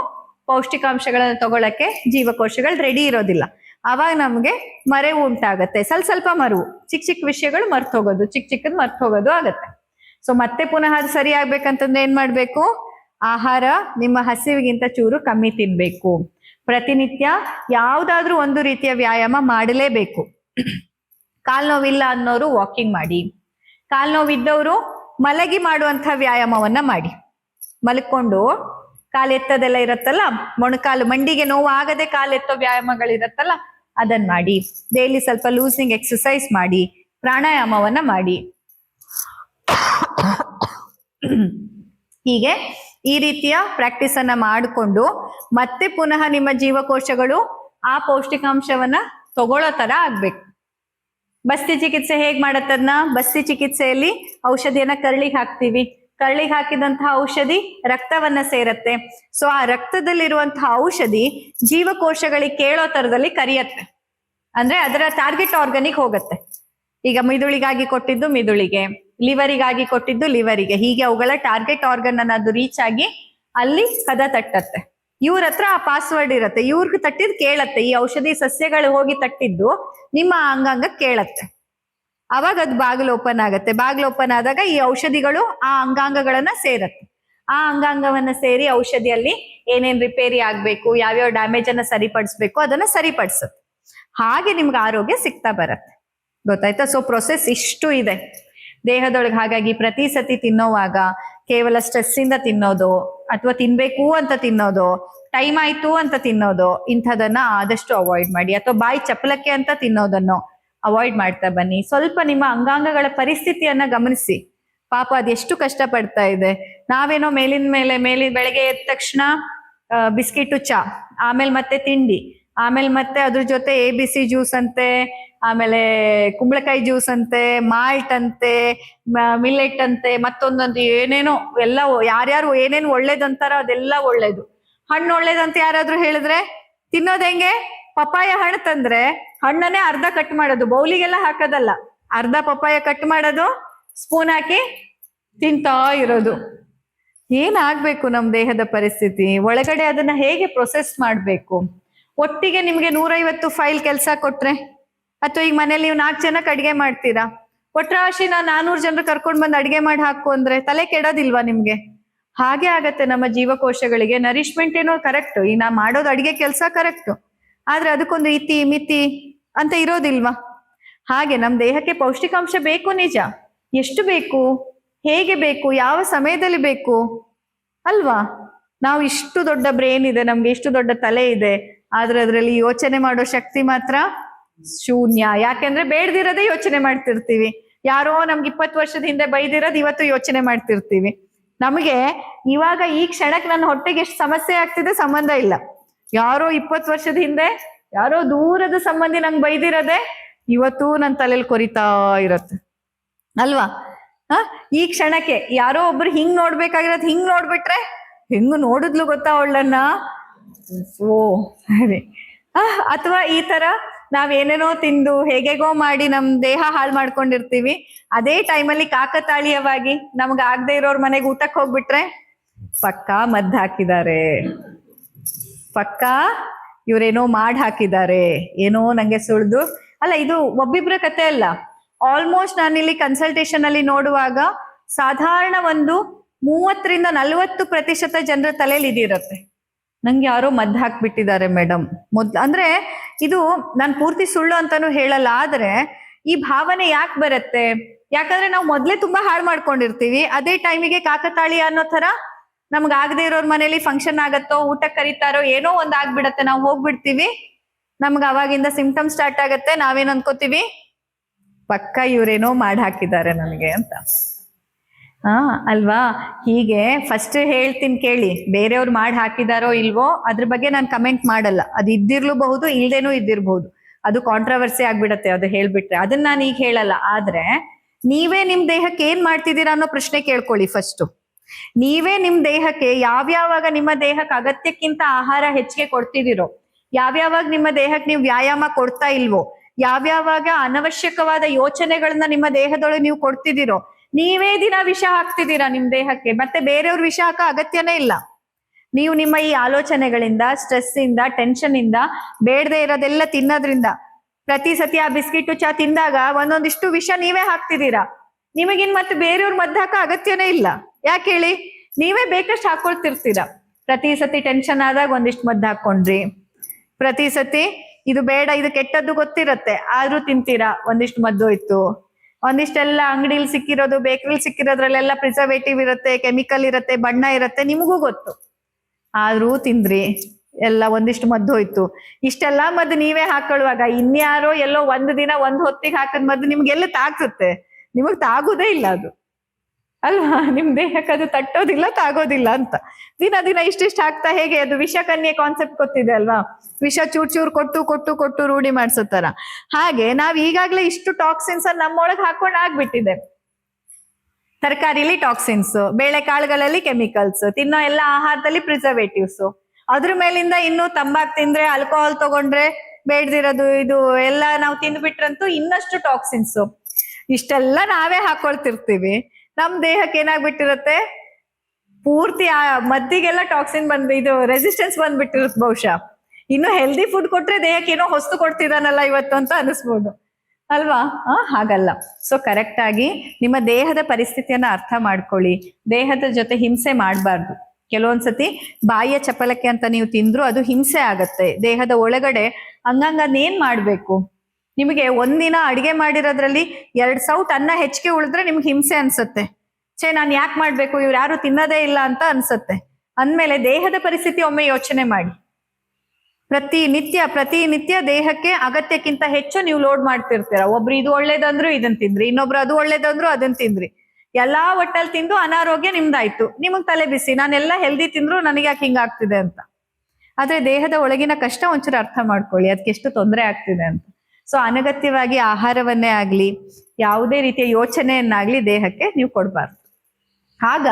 ಪೌಷ್ಟಿಕಾಂಶಗಳನ್ನ ತಗೊಳಕ್ಕೆ ಜೀವಕೋಶಗಳು ರೆಡಿ ಇರೋದಿಲ್ಲ. ಅವಾಗ ನಮಗೆ ಮರೆವು ಉಂಟಾಗತ್ತೆ. ಸ್ವಲ್ಪ ಸ್ವಲ್ಪ ಮರುವು. ಚಿಕ್ಕ ಚಿಕ್ಕ ವಿಷಯಗಳು ಮರ್ತು ಹೋಗೋದು ಚಿಕ್ಕ ಚಿಕ್ಕದ್ ಮರ್ತು ಹೋಗೋದು ಆಗತ್ತೆ. ಸೊ ಮತ್ತೆ ಪುನಃ ಅದು ಸರಿ ಆಗ್ಬೇಕಂತಂದ್ರೆ ಏನ್ ಮಾಡ್ಬೇಕು? ಆಹಾರ ನಿಮ್ಮ ಹಸಿವಿಗಿಂತ ಚೂರು ಕಮ್ಮಿ ತಿನ್ಬೇಕು. ಪ್ರತಿನಿತ್ಯ ಯಾವುದಾದ್ರೂ ಒಂದು ರೀತಿಯ ವ್ಯಾಯಾಮ ಮಾಡಲೇಬೇಕು. ಕಾಲ್ ನೋವಿಲ್ಲ ಅನ್ನೋರು ವಾಕಿಂಗ್ ಮಾಡಿ. ಕಾಲ್ ನೋವಿದ್ದವರು ಮಲಗಿ ಮಾಡುವಂತಹ ವ್ಯಾಯಾಮವನ್ನ ಮಾಡಿ. ಮಲ್ಕೊಂಡು ಕಾಲ್ ಎತ್ತದೆಲ್ಲ ಇರತ್ತಲ್ಲ, ಮೊಣಕಾಲು ಮಂಡಿಗೆ ನೋವು ಆಗದೆ ಕಾಲ್ ಎತ್ತೋ ವ್ಯಾಯಾಮಗಳಿರತ್ತಲ್ಲ ಅದನ್ನ ಮಾಡಿ. ಡೈಲಿ ಸ್ವಲ್ಪ ಲೂಸಿಂಗ್ ಎಕ್ಸಸೈಸ್ ಮಾಡಿ, ಪ್ರಾಣಾಯಾಮವನ್ನ ಮಾಡಿ. ಹೀಗೆ ಈ ರೀತಿಯ ಪ್ರಾಕ್ಟೀಸ್ ಅನ್ನ ಮಾಡಿಕೊಂಡು ಮತ್ತೆ ಪುನಃ ನಿಮ್ಮ ಜೀವಕೋಶಗಳು ಆ ಪೌಷ್ಟಿಕಾಂಶವನ್ನ ತಗೊಳ್ಳೋ ತರ ಆಗ್ಬೇಕು. ಬಸ್ತಿ ಚಿಕಿತ್ಸೆ ಹೇಗ್ ಮಾಡತ್ತದ್ನ? ಬಸ್ತಿ ಚಿಕಿತ್ಸೆಯಲ್ಲಿ ಔಷಧಿಯನ್ನ ಕರಳಿಗೆ ಹಾಕ್ತಿವಿ. ಕರಳಿಗೆ ಹಾಕಿದಂತಹ ಔಷಧಿ ರಕ್ತವನ್ನ ಸೇರತ್ತೆ. ಸೊ ಆ ರಕ್ತದಲ್ಲಿರುವಂತಹ ಔಷಧಿ ಜೀವಕೋಶಗಳಿಗೆ ಕೇಳೋ ತರದಲ್ಲಿ ಕರಿಯತ್ತೆ. ಅಂದ್ರೆ ಅದರ ಟಾರ್ಗೆಟ್ ಆರ್ಗನಿಗೆ ಹೋಗತ್ತೆ. ಈಗ ಮಿದುಳಿಗಾಗಿ ಕೊಟ್ಟಿದ್ದು ಮಿದುಳಿಗೆ. ಲಿವರಿಗಾಗಿ ಕೊಟ್ಟಿದ್ದು ಲಿವರಿಗೆ. ಹೀಗೆ ಅವುಗಳ ಟಾರ್ಗೆಟ್ ಆರ್ಗನ್ ಅನ್ನ ಅದು ರೀಚ್ ಆಗಿ ಅಲ್ಲಿ ಕದ ತಟ್ಟತ್ತೆ. ಇವ್ರ ಹತ್ರ ಆ ಪಾಸ್ವರ್ಡ್ ಇರತ್ತೆ. ಇವ್ರಿಗೆ ತಟ್ಟಿದ್ ಕೇಳತ್ತೆ. ಈ ಔಷಧಿ ಸಸ್ಯಗಳು ಹೋಗಿ ತಟ್ಟಿದ್ದು ನಿಮ್ಮ ಅಂಗಾಂಗ ಕೇಳತ್ತೆ. ಅವಾಗ ಅದು ಬಾಗಿಲು ಓಪನ್ ಆಗತ್ತೆ. ಬಾಗಿಲು ಓಪನ್ ಆದಾಗ ಈ ಔಷಧಿಗಳು ಆ ಅಂಗಾಂಗಗಳನ್ನ ಸೇರತ್ತೆ. ಆ ಅಂಗಾಂಗವನ್ನ ಸೇರಿ ಔಷಧಿಯಲ್ಲಿ ಏನೇನ್ ರಿಪೇರಿ ಆಗ್ಬೇಕು, ಯಾವ್ಯಾವ ಡ್ಯಾಮೇಜ್ ಅನ್ನ ಸರಿಪಡಿಸ್ಬೇಕು ಅದನ್ನ ಸರಿಪಡಿಸುತ್ತೆ. ಹಾಗೆ ನಿಮ್ಗೆ ಆರೋಗ್ಯ ಸಿಗ್ತಾ ಬರತ್ತೆ. ಗೊತ್ತಾಯ್ತಾ? ಸೊ ಪ್ರೊಸೆಸ್ ಇಷ್ಟು ಇದೆ. ದೇಹದೊಳಗೆ ಹಾಗಾಗಿ ಪ್ರತಿ ಸತಿ ತಿನ್ನೋವಾಗ ಕೇವಲ ಸ್ಟ್ರೆಸ್ ಇಂದ ತಿನ್ನೋದು ಅಥವಾ ತಿನ್ಬೇಕು ಅಂತ ತಿನ್ನೋದು ಟೈಮ್ ಆಯ್ತು ಅಂತ ತಿನ್ನೋದು, ಇಂಥದನ್ನ ಆದಷ್ಟು ಅವಾಯ್ಡ್ ಮಾಡಿ. ಅಥವಾ ಬಾಯಿ ಚಪ್ಪಲಕ್ಕೆ ಅಂತ ತಿನ್ನೋದನ್ನು ಅವಾಯ್ಡ್ ಮಾಡ್ತಾ ಬನ್ನಿ. ಸ್ವಲ್ಪ ನಿಮ್ಮ ಅಂಗಾಂಗಗಳ ಪರಿಸ್ಥಿತಿಯನ್ನ ಗಮನಿಸಿ. ಪಾಪ ಅದೆಷ್ಟು ಕಷ್ಟ ಪಡ್ತಾ ಇದೆ. ನಾವೇನೋ ಮೇಲಿನ ಮೇಲೆ ಮೇಲಿನ ಬೆಳಗ್ಗೆ ಎದ್ದ ತಕ್ಷಣ ಬಿಸ್ಕಿಟು, ಚಾ, ಆಮೇಲೆ ಮತ್ತೆ ತಿಂಡಿ, ಆಮೇಲೆ ಮತ್ತೆ ಅದ್ರ ಜೊತೆ ಎ ಬಿ ಸಿ ಜ್ಯೂಸ್ ಅಂತೆ ಆಮೇಲೆ ಕುಂಬಳಕಾಯಿ ಜ್ಯೂಸ್ ಅಂತೆ ಮಾಲ್ಟ್ ಅಂತೆ ಮಿಲ್ಲೆಟ್ ಅಂತೆ, ಮತ್ತೊಂದೊಂದು ಏನೇನೋ ಎಲ್ಲ ಯಾರ್ಯಾರು ಏನೇನು ಒಳ್ಳೇದಂತಾರ ಅದೆಲ್ಲ ಒಳ್ಳೇದು. ಹಣ್ಣು ಒಳ್ಳೇದಂತ ಯಾರಾದ್ರೂ ಹೇಳಿದ್ರೆ, ತಿನ್ನೋದ್ ಹೆಂಗೆ? ಪಪ್ಪಾಯ ಹಣ್ಣು ತಂದ್ರೆ ಹಣ್ಣನ್ನೇ ಅರ್ಧ ಕಟ್ ಮಾಡೋದು. ಬೌಲಿಗೆಲ್ಲ ಹಾಕೋದಲ್ಲ. ಅರ್ಧ ಪಪ್ಪಾಯ ಕಟ್ ಮಾಡೋದು ಸ್ಪೂನ್ ಹಾಕಿ ತಿಂತಾ ಇರೋದು. ಏನಾಗ್ಬೇಕು ನಮ್ ದೇಹದ ಪರಿಸ್ಥಿತಿ? ಒಳಗಡೆ ಅದನ್ನ ಹೇಗೆ ಪ್ರೊಸೆಸ್ ಮಾಡ್ಬೇಕು? ಒಟ್ಟಿಗೆ ನಿಮ್ಗೆ ನೂರೈವತ್ತು ಫೈಲ್ ಕೆಲಸ ಕೊಟ್ರೆ ಅಥವಾ ಈಗ ಮನೇಲಿ ನೀವು ನಾಲ್ಕು ಜನಕ್ಕೆ ಅಡಿಗೆ ಮಾಡ್ತೀರಾ? ಒಟ್ರಾಶಿ ನಾ ನಾನೂರು ಜನರು ಕರ್ಕೊಂಡು ಬಂದು ಅಡಿಗೆ ಮಾಡಿ ಹಾಕು ಅಂದ್ರೆ ತಲೆ ಕೆಡೋದಿಲ್ವಾ ನಿಮ್ಗೆ? ಹಾಗೆ ಆಗತ್ತೆ ನಮ್ಮ ಜೀವಕೋಶಗಳಿಗೆ. ನರಿಶ್ಮೆಂಟ್ ಏನೋ ಕರೆಕ್ಟ್ ಈಗ ನಾ ಮಾಡೋದು ಅಡಿಗೆ ಕೆಲಸ ಕರೆಕ್ಟ್ ಆದ್ರೆ ಅದಕ್ಕೊಂದು ಇತಿ, ಮಿತಿ ಅಂತ ಇರೋದಿಲ್ವಾ? ಹಾಗೆ ನಮ್ಮ ದೇಹಕ್ಕೆ ಪೌಷ್ಟಿಕಾಂಶ ಬೇಕು ನಿಜ. ಎಷ್ಟು ಬೇಕು? ಹೇಗೆ ಬೇಕು? ಯಾವ ಸಮಯದಲ್ಲಿ ಬೇಕು? ಅಲ್ವಾ? ನಾವು ಇಷ್ಟು ದೊಡ್ಡ ಬ್ರೇನ್ ಇದೆ, ನಮ್ಗೆ ಇಷ್ಟು ದೊಡ್ಡ ತಲೆ ಇದೆ. ಆದ್ರೆ ಅದರಲ್ಲಿ ಯೋಚನೆ ಮಾಡೋ ಶಕ್ತಿ ಮಾತ್ರ ಶೂನ್ಯ. ಯಾಕೆಂದ್ರೆ ಬೇಡದಿರೋದೇ ಯೋಚನೆ ಮಾಡ್ತಿರ್ತೀವಿ. ಯಾರೋ ನಮ್ಗೆ ಇಪ್ಪತ್ತು ವರ್ಷದ ಹಿಂದೆ ಬೈದಿರೋದು ಇವತ್ತು ಯೋಚನೆ ಮಾಡ್ತಿರ್ತೀವಿ. ನಮಗೆ ಇವಾಗ ಈ ಕ್ಷಣಕ್ಕೆ ನನ್ನ ಹೊಟ್ಟೆಗೆ ಎಷ್ಟು ಸಮಸ್ಯೆ ಆಗ್ತಿದೆ ಸಂಬಂಧ ಇಲ್ಲ. ಯಾರೋ ಇಪ್ಪತ್ತು ವರ್ಷದ ಹಿಂದೆ ಯಾರೋ ದೂರದ ಸಂಬಂಧಿ ನಂಗೆ ಬೈದಿರೋದೆ ಇವತ್ತು ನನ್ನ ತಲೆಯಲ್ಲಿ ಕೊರಿತಾ ಇರತ್ತೆ. ಅಲ್ವಾ? ಹ? ಈ ಕ್ಷಣಕ್ಕೆ ಯಾರೋ ಒಬ್ರು ಹಿಂಗ್ ನೋಡ್ಬೇಕಾಗಿರೋದು ಹಿಂಗ್ ನೋಡ್ಬಿಟ್ರೆ ಹೆಂಗ್ ನೋಡಿದ್ಲು ಗೊತ್ತಾ ಅವಳನ್ನ? ಓ ಅಥವಾ ಈ ತರ ನಾವೇನೇನೋ ತಿಂದು ಹೇಗೆಗೋ ಮಾಡಿ ನಮ್ ದೇಹ ಹಾಳು ಮಾಡ್ಕೊಂಡಿರ್ತೀವಿ. ಅದೇ ಟೈಮಲ್ಲಿ ಕಾಕತಾಳೀಯವಾಗಿ ನಮ್ಗೆ ಆಗದೆ ಇರೋರ್ ಮನೆಗೆ ಊಟಕ್ಕೆ ಹೋಗ್ಬಿಟ್ರೆ ಪಕ್ಕಾ ಮದ್ದು ಹಾಕಿದ್ದಾರೆ ಪಕ್ಕಾ ಇವ್ರೇನೋ ಮಾಡಿ ಹಾಕಿದ್ದಾರೆ ಏನೋ ನಂಗೆ ಸುಳ್ದು. ಅಲ್ಲ, ಇದು ಒಬ್ಬಿಬ್ರ ಕತೆ ಅಲ್ಲ. ಆಲ್ಮೋಸ್ಟ್ ನಾನಿಲ್ಲಿ ಕನ್ಸಲ್ಟೇಷನ್ ಅಲ್ಲಿ ನೋಡುವಾಗ ಸಾಧಾರಣ ಒಂದು ಮೂವತ್ತರಿಂದ ನಲವತ್ತು ಪ್ರತಿಶತ ಜನರ ತಲೆಯಲ್ಲಿ ಇದಿರುತ್ತೆ. ನಂಗೆ ಯಾರೋ ಮದ್ದು ಹಾಕ್ಬಿಟ್ಟಿದ್ದಾರೆ ಮೇಡಮ್ ಮೊದ್, ಅಂದ್ರೆ ಇದು ನಾನು ಪೂರ್ತಿ ಸುಳ್ಳು ಅಂತಾನು ಹೇಳಲ್ಲ, ಆದ್ರೆ ಈ ಭಾವನೆ ಯಾಕೆ ಬರುತ್ತೆ? ಯಾಕಂದ್ರೆ ನಾವು ಮೊದ್ಲೇ ತುಂಬಾ ಹಾಳು ಮಾಡ್ಕೊಂಡಿರ್ತೀವಿ, ಅದೇ ಟೈಮಿಗೆ ಕಾಕತಾಳಿ ಅನ್ನೋ ತರ ನಮ್ಗೆ ಆಗದೆ ಇರೋರ್ ಮನೇಲಿ ಫಂಕ್ಷನ್ ಆಗತ್ತೋ ಊಟ ಕರೀತಾರೋ ಏನೋ ಒಂದ್ ಆಗ್ಬಿಡತ್ತೆ, ನಾವು ಹೋಗ್ಬಿಡ್ತೀವಿ. ನಮ್ಗೆ ಅವಾಗಿಂದ ಸಿಂಪ್ಟಮ್ ಸ್ಟಾರ್ಟ್ ಆಗತ್ತೆ, ನಾವೇನ್ ಅನ್ಕೋತೀವಿ? ಪಕ್ಕ ಇವ್ರೇನೋ ಮಾಡಿ ಹಾಕಿದ್ದಾರೆ ನನಗೆ ಅಂತ. ಹಾ, ಅಲ್ವಾ? ಹೀಗೆ ಫಸ್ಟ್ ಹೇಳ್ತೀನಿ ಕೇಳಿ, ಬೇರೆಯವ್ರು ಮಾಡಿ ಹಾಕಿದಾರೋ ಇಲ್ವೋ ಅದ್ರ ಬಗ್ಗೆ ನಾನು ಕಮೆಂಟ್ ಮಾಡಲ್ಲ. ಅದು ಇದ್ದಿರ್ಲೂಬಹುದು, ಇಲ್ದೇನೂ ಇದ್ದಿರ್ಬಹುದು ಅದು ಕಾಂಟ್ರವರ್ಸಿ ಆಗ್ಬಿಡತ್ತೆ ಅದು ಹೇಳ್ಬಿಟ್ರೆ. ಅದನ್ನ ನಾನು ಈಗ ಹೇಳಲ್ಲ. ಆದ್ರೆ, ನೀವೇ ನಿಮ್ ದೇಹಕ್ಕೆ ಏನ್ ಮಾಡ್ತಿದ್ದೀರಾ ಅನ್ನೋ ಪ್ರಶ್ನೆ ಕೇಳ್ಕೊಳ್ಳಿ ಫಸ್ಟ್ ನೀವೇ ನಿಮ್ ದೇಹಕ್ಕೆ ಯಾವ್ಯಾವಾಗ ನಿಮ್ಮ ದೇಹಕ್ಕೆ ಅಗತ್ಯಕ್ಕಿಂತ ಆಹಾರ ಹೆಚ್ಚಿಗೆ ಕೊಡ್ತಿದ್ದೀರೋ, ಯಾವ್ಯಾವಾಗ ನಿಮ್ಮ ದೇಹಕ್ಕೆ ನೀವು ವ್ಯಾಯಾಮ ಕೊಡ್ತಾ ಇಲ್ವೋ, ಯಾವ್ಯಾವಾಗ ಅನವಶ್ಯಕವಾದ ಯೋಚನೆಗಳನ್ನ ನಿಮ್ಮ ದೇಹದೊಳಗೆ ನೀವು ಕೊಡ್ತಿದ್ದೀರೋ ನೀವೇ ದಿನ ವಿಷ ಹಾಕ್ತಿದ್ದೀರಾ ನಿಮ್ ದೇಹಕ್ಕೆ? ಮತ್ತೆ ಬೇರೆಯವ್ರ ವಿಷ ಹಾಕ ಅಗತ್ಯನೇ ಇಲ್ಲ. ನೀವು ನಿಮ್ಮ ಈ ಆಲೋಚನೆಗಳಿಂದ ಸ್ಟ್ರೆಸ್ ಇಂದ ಟೆನ್ಷನ್ ಇಂದ, ಬೇಡದೆ ಇರೋದೆಲ್ಲ ತಿನ್ನೋದ್ರಿಂದ, ಪ್ರತಿ ಸತಿ ಆ ಬಿಸ್ಕಿಟ್ ಚಾ ತಿಂದಾಗ ಒಂದೊಂದಿಷ್ಟು ವಿಷ ನೀವೇ ಹಾಕ್ತಿದ್ದೀರಾ? ನಿಮಗಿನ್ ಮತ್ತೆ ಬೇರೆಯವ್ರ ಹಾಕೋ ಅಗತ್ಯನೇ ಇಲ್ಲ. ಯಾಕೆ ಹೇಳಿ? ನೀವೇ ಬೇಕಷ್ಟು ಹಾಕೊಳ್ತಿರ್ತೀರ. ಪ್ರತಿ ಸತಿ ಟೆನ್ಷನ್ ಆದಾಗ ಒಂದಿಷ್ಟು ಮದ್ದು ಹಾಕೊಂಡ್ರಿ ಪ್ರತಿ ಸತಿ ಇದು ಬೇಡ, ಇದು ಕೆಟ್ಟದ್ದು ಗೊತ್ತಿರತ್ತೆ. ಆದ್ರೂ ತಿಂತೀರಾ? ಒಂದಿಷ್ಟು ಮದ್ದು ಇತ್ತು ಒಂದಿಷ್ಟೆಲ್ಲ ಅಂಗಡಿಲಿ ಸಿಕ್ಕಿರೋದು, ಬೇಕರಿಲಿ ಸಿಕ್ಕಿರೋದ್ರಲ್ಲೆಲ್ಲ ಪ್ರಿಸರ್ವೇಟಿವ್ ಇರುತ್ತೆ ಕೆಮಿಕಲ್ ಇರುತ್ತೆ, ಬಣ್ಣ ಇರುತ್ತೆ, ನಿಮಗೂ ಗೊತ್ತು. ಆದ್ರೂ ತಿಂದ್ರಿ, ಎಲ್ಲ ಒಂದಿಷ್ಟು ಮದ್ದು ಹೋಯ್ತು. ಇಷ್ಟೆಲ್ಲ ಮದ್ದು ನೀವೇ ಹಾಕೊಳ್ಳುವಾಗ, ಇನ್ಯಾರೋ ಎಲ್ಲೋ ಒಂದು ದಿನ ಒಂದ್ ಹೊತ್ತಿಗೆ ಹಾಕದ್ ಮದ್ದು ನಿಮ್ಗೆಲ್ಲ ತಾಗ್ಸುತ್ತೆ? ನಿಮಗ್ ತಾಗುದೇ ಇಲ್ಲ ಅದು. ಅಲ್ವಾ? ನಿಮ್ ದೇಹಕ್ಕೆ ಅದು ತಟ್ಟೋದಿಲ್ಲ, ತಾಗೋದಿಲ್ಲ ಅಂತ. ದಿನ ದಿನ ಇಷ್ಟಿಷ್ಟು ಹಾಕ್ತಾ ಹೇಗೆ? ಅದು ವಿಷಕನ್ಯೆ ಕಾನ್ಸೆಪ್ಟ್ ಗೊತ್ತಿದೆ ಅಲ್ವಾ? ವಿಷ ಚೂರ್ ಚೂರ್ ಕೊಟ್ಟು ಕೊಟ್ಟು ಕೊಟ್ಟು ರೂಢಿ ಮಾಡ್ಸೋ ತರ. ಹಾಗೆ ನಾವ್ ಈಗಾಗ್ಲೇ ಇಷ್ಟು ಟಾಕ್ಸಿನ್ಸ್ ನಮ್ಮೊಳಗ್ ಹಾಕೊಂಡ್ ಆಗ್ಬಿಟ್ಟಿದೆ. ತರಕಾರಿಲಿ ಟಾಕ್ಸಿನ್ಸ್ ಬೇಳೆ ಕಾಳುಗಳಲ್ಲಿ ಕೆಮಿಕಲ್ಸ್ ತಿನ್ನೋ ಎಲ್ಲ ಆಹಾರದಲ್ಲಿ ಪ್ರಿಸರ್ವೇಟಿವ್ಸ್ ಅದ್ರ ಮೇಲಿಂದ ಇನ್ನು ತಂಬಾಕ್ ತಿಂದ್ರೆ ಆಲ್ಕೋಹಾಲ್ ತಗೊಂಡ್ರೆ ಬೇಡ್ದಿರೋದು ಇದು ಎಲ್ಲ ನಾವು ತಿಂದ್ಬಿಟ್ರಂತೂ ಇನ್ನಷ್ಟು ಟಾಕ್ಸಿನ್ಸ್ ಇಷ್ಟೆಲ್ಲ ನಾವೇ ಹಾಕೊಳ್ತಿರ್ತೀವಿ. ನಮ್ ದೇಹಕ್ಕೆ ಏನಾಗ್ಬಿಟ್ಟಿರತ್ತೆ? ಪೂರ್ತಿ ಆ ಮದ್ದಿಗೆಲ್ಲ ಟಾಕ್ಸಿನ್ ಬಂದ್, ಇದು ರೆಸಿಸ್ಟೆನ್ಸ್ ಬಂದ್ಬಿಟ್ಟಿರುತ್ತೆ ಬಹುಶಃ. ಇನ್ನು ಹೆಲ್ದಿ ಫುಡ್ ಕೊಟ್ರೆ ದೇಹಕ್ಕೆ ಏನೋ ಹೊಸ್ತು ಕೊಡ್ತಿದಾನಲ್ಲ ಇವತ್ತು ಅಂತ ಅನಿಸ್ಬೋದು. ಅಲ್ವಾ? ಆ, ಹಾಗಲ್ಲ. ಸೊ ಕರೆಕ್ಟ್ ಆಗಿ ನಿಮ್ಮ ದೇಹದ ಪರಿಸ್ಥಿತಿಯನ್ನ ಅರ್ಥ ಮಾಡ್ಕೊಳ್ಳಿ. ದೇಹದ ಜೊತೆ ಹಿಂಸೆ ಮಾಡಬಾರ್ದು. ಕೆಲವೊಂದ್ಸತಿ ಬಾಯಿಯ ಚಪಲಕ್ಕೆ ಅಂತ ನೀವು ತಿಂದ್ರು ಅದು ಹಿಂಸೆ ಆಗತ್ತೆ. ದೇಹದ ಒಳಗಡೆ ಹಂಗಂಗ ಅದ್ನೇನ್ ಮಾಡ್ಬೇಕು? ನಿಮಗೆ ಒಂದಿನ ಅಡಿಗೆ ಮಾಡಿರೋದ್ರಲ್ಲಿ ಎರಡ್ ಸೌಟ್ ಅನ್ನ ಹೆಚ್ಚಿಗೆ ಉಳಿದ್ರೆ ನಿಮ್ಗೆ ಹಿಂಸೆ ಅನ್ಸುತ್ತೆ. ಛೇ, ನಾನು ಯಾಕೆ ಮಾಡ್ಬೇಕು? ಇವ್ರು ಯಾರು ತಿನ್ನೋದೇ ಇಲ್ಲ ಅಂತ ಅನ್ಸುತ್ತೆ. ಅಂದ್ಮೇಲೆ ದೇಹದ ಪರಿಸ್ಥಿತಿ ಒಮ್ಮೆ ಯೋಚನೆ ಮಾಡಿ. ಪ್ರತಿ ನಿತ್ಯ ಪ್ರತಿ ನಿತ್ಯ ದೇಹಕ್ಕೆ ಅಗತ್ಯಕ್ಕಿಂತ ಹೆಚ್ಚು ನೀವು ಲೋಡ್ ಮಾಡ್ತಿರ್ತೀರ. ಒಬ್ರು ಇದು ಒಳ್ಳೇದಂದ್ರು ಇದನ್ ತಿಂದ್ರಿ, ಇನ್ನೊಬ್ರು ಅದು ಒಳ್ಳೇದಂದ್ರು ಅದನ್ ತಿಂದ್ರಿ. ಎಲ್ಲಾ ಒಟ್ಟಲ್ಲಿ ತಿಂದು ಅನಾರೋಗ್ಯ ನಿಮ್ದಾಯ್ತು. ನಿಮಗ್ ತಲೆ ಬಿಸಿ, ನಾನೆಲ್ಲ ಹೆಲ್ದಿ ತಿಂದ್ರು ನನಗೆ ಯಾಕೆ ಹಿಂಗಾಗ್ತಿದೆ ಅಂತ. ಆದ್ರೆ ದೇಹದ ಒಳಗಿನ ಕಷ್ಟ ಒಂಚೂರು ಅರ್ಥ ಮಾಡ್ಕೊಳ್ಳಿ ಅದಕ್ಕೆ ಎಷ್ಟು ತೊಂದರೆ ಆಗ್ತಿದೆ ಅಂತ. ಸೊ ಅನಗತ್ಯವಾಗಿ ಆಹಾರವನ್ನೇ ಆಗಲಿ, ಯಾವುದೇ ರೀತಿಯ ಯೋಚನೆಯನ್ನಾಗ್ಲಿ ದೇಹಕ್ಕೆ ನೀವು ಕೊಡಬಾರ್ದು. ಆಗ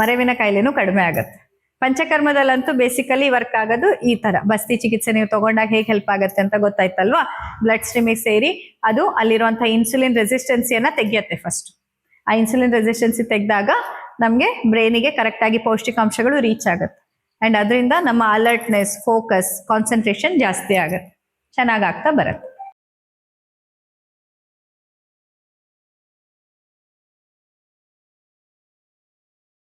ಮರವಿನ ಕಾಯಿಲೆನೂ ಕಡಿಮೆ ಆಗತ್ತೆ. ಪಂಚಕರ್ಮದಲ್ಲಂತೂ ಬೇಸಿಕಲಿ ವರ್ಕ್ ಆಗೋದು ಈ ತರ. ಬಸ್ತಿ ಚಿಕಿತ್ಸೆ ನೀವು ತಗೊಂಡಾಗ ಹೇಗೆ ಹೆಲ್ಪ್ ಆಗುತ್ತೆ ಅಂತ ಗೊತ್ತಾಯ್ತಲ್ವಾ? ಬ್ಲಡ್ ಸ್ಟ್ರೀಮಿಗೆ ಸೇರಿ ಅದು ಅಲ್ಲಿರುವಂತಹ ಇನ್ಸುಲಿನ್ ರೆಸಿಸ್ಟೆನ್ಸಿಯನ್ನ ತೆಗಿಯತ್ತೆ ಫಸ್ಟ್ ಆ ಇನ್ಸುಲಿನ್ ರೆಸಿಸ್ಟೆನ್ಸಿ ತೆಗೆದಾಗ ನಮಗೆ ಬ್ರೈನಿಗೆ ಕರೆಕ್ಟಾಗಿ ಪೌಷ್ಟಿಕಾಂಶಗಳು ರೀಚ್ ಆಗುತ್ತೆ. ಅಂಡ್ ಅದರಿಂದ ನಮ್ಮ ಅಲರ್ಟ್ನೆಸ್ ಫೋಕಸ್ ಕಾನ್ಸಂಟ್ರೇಷನ್ ಜಾಸ್ತಿ ಆಗುತ್ತೆ. ಚೆನ್ನಾಗಾಗ್ತಾ ಬರುತ್ತೆ.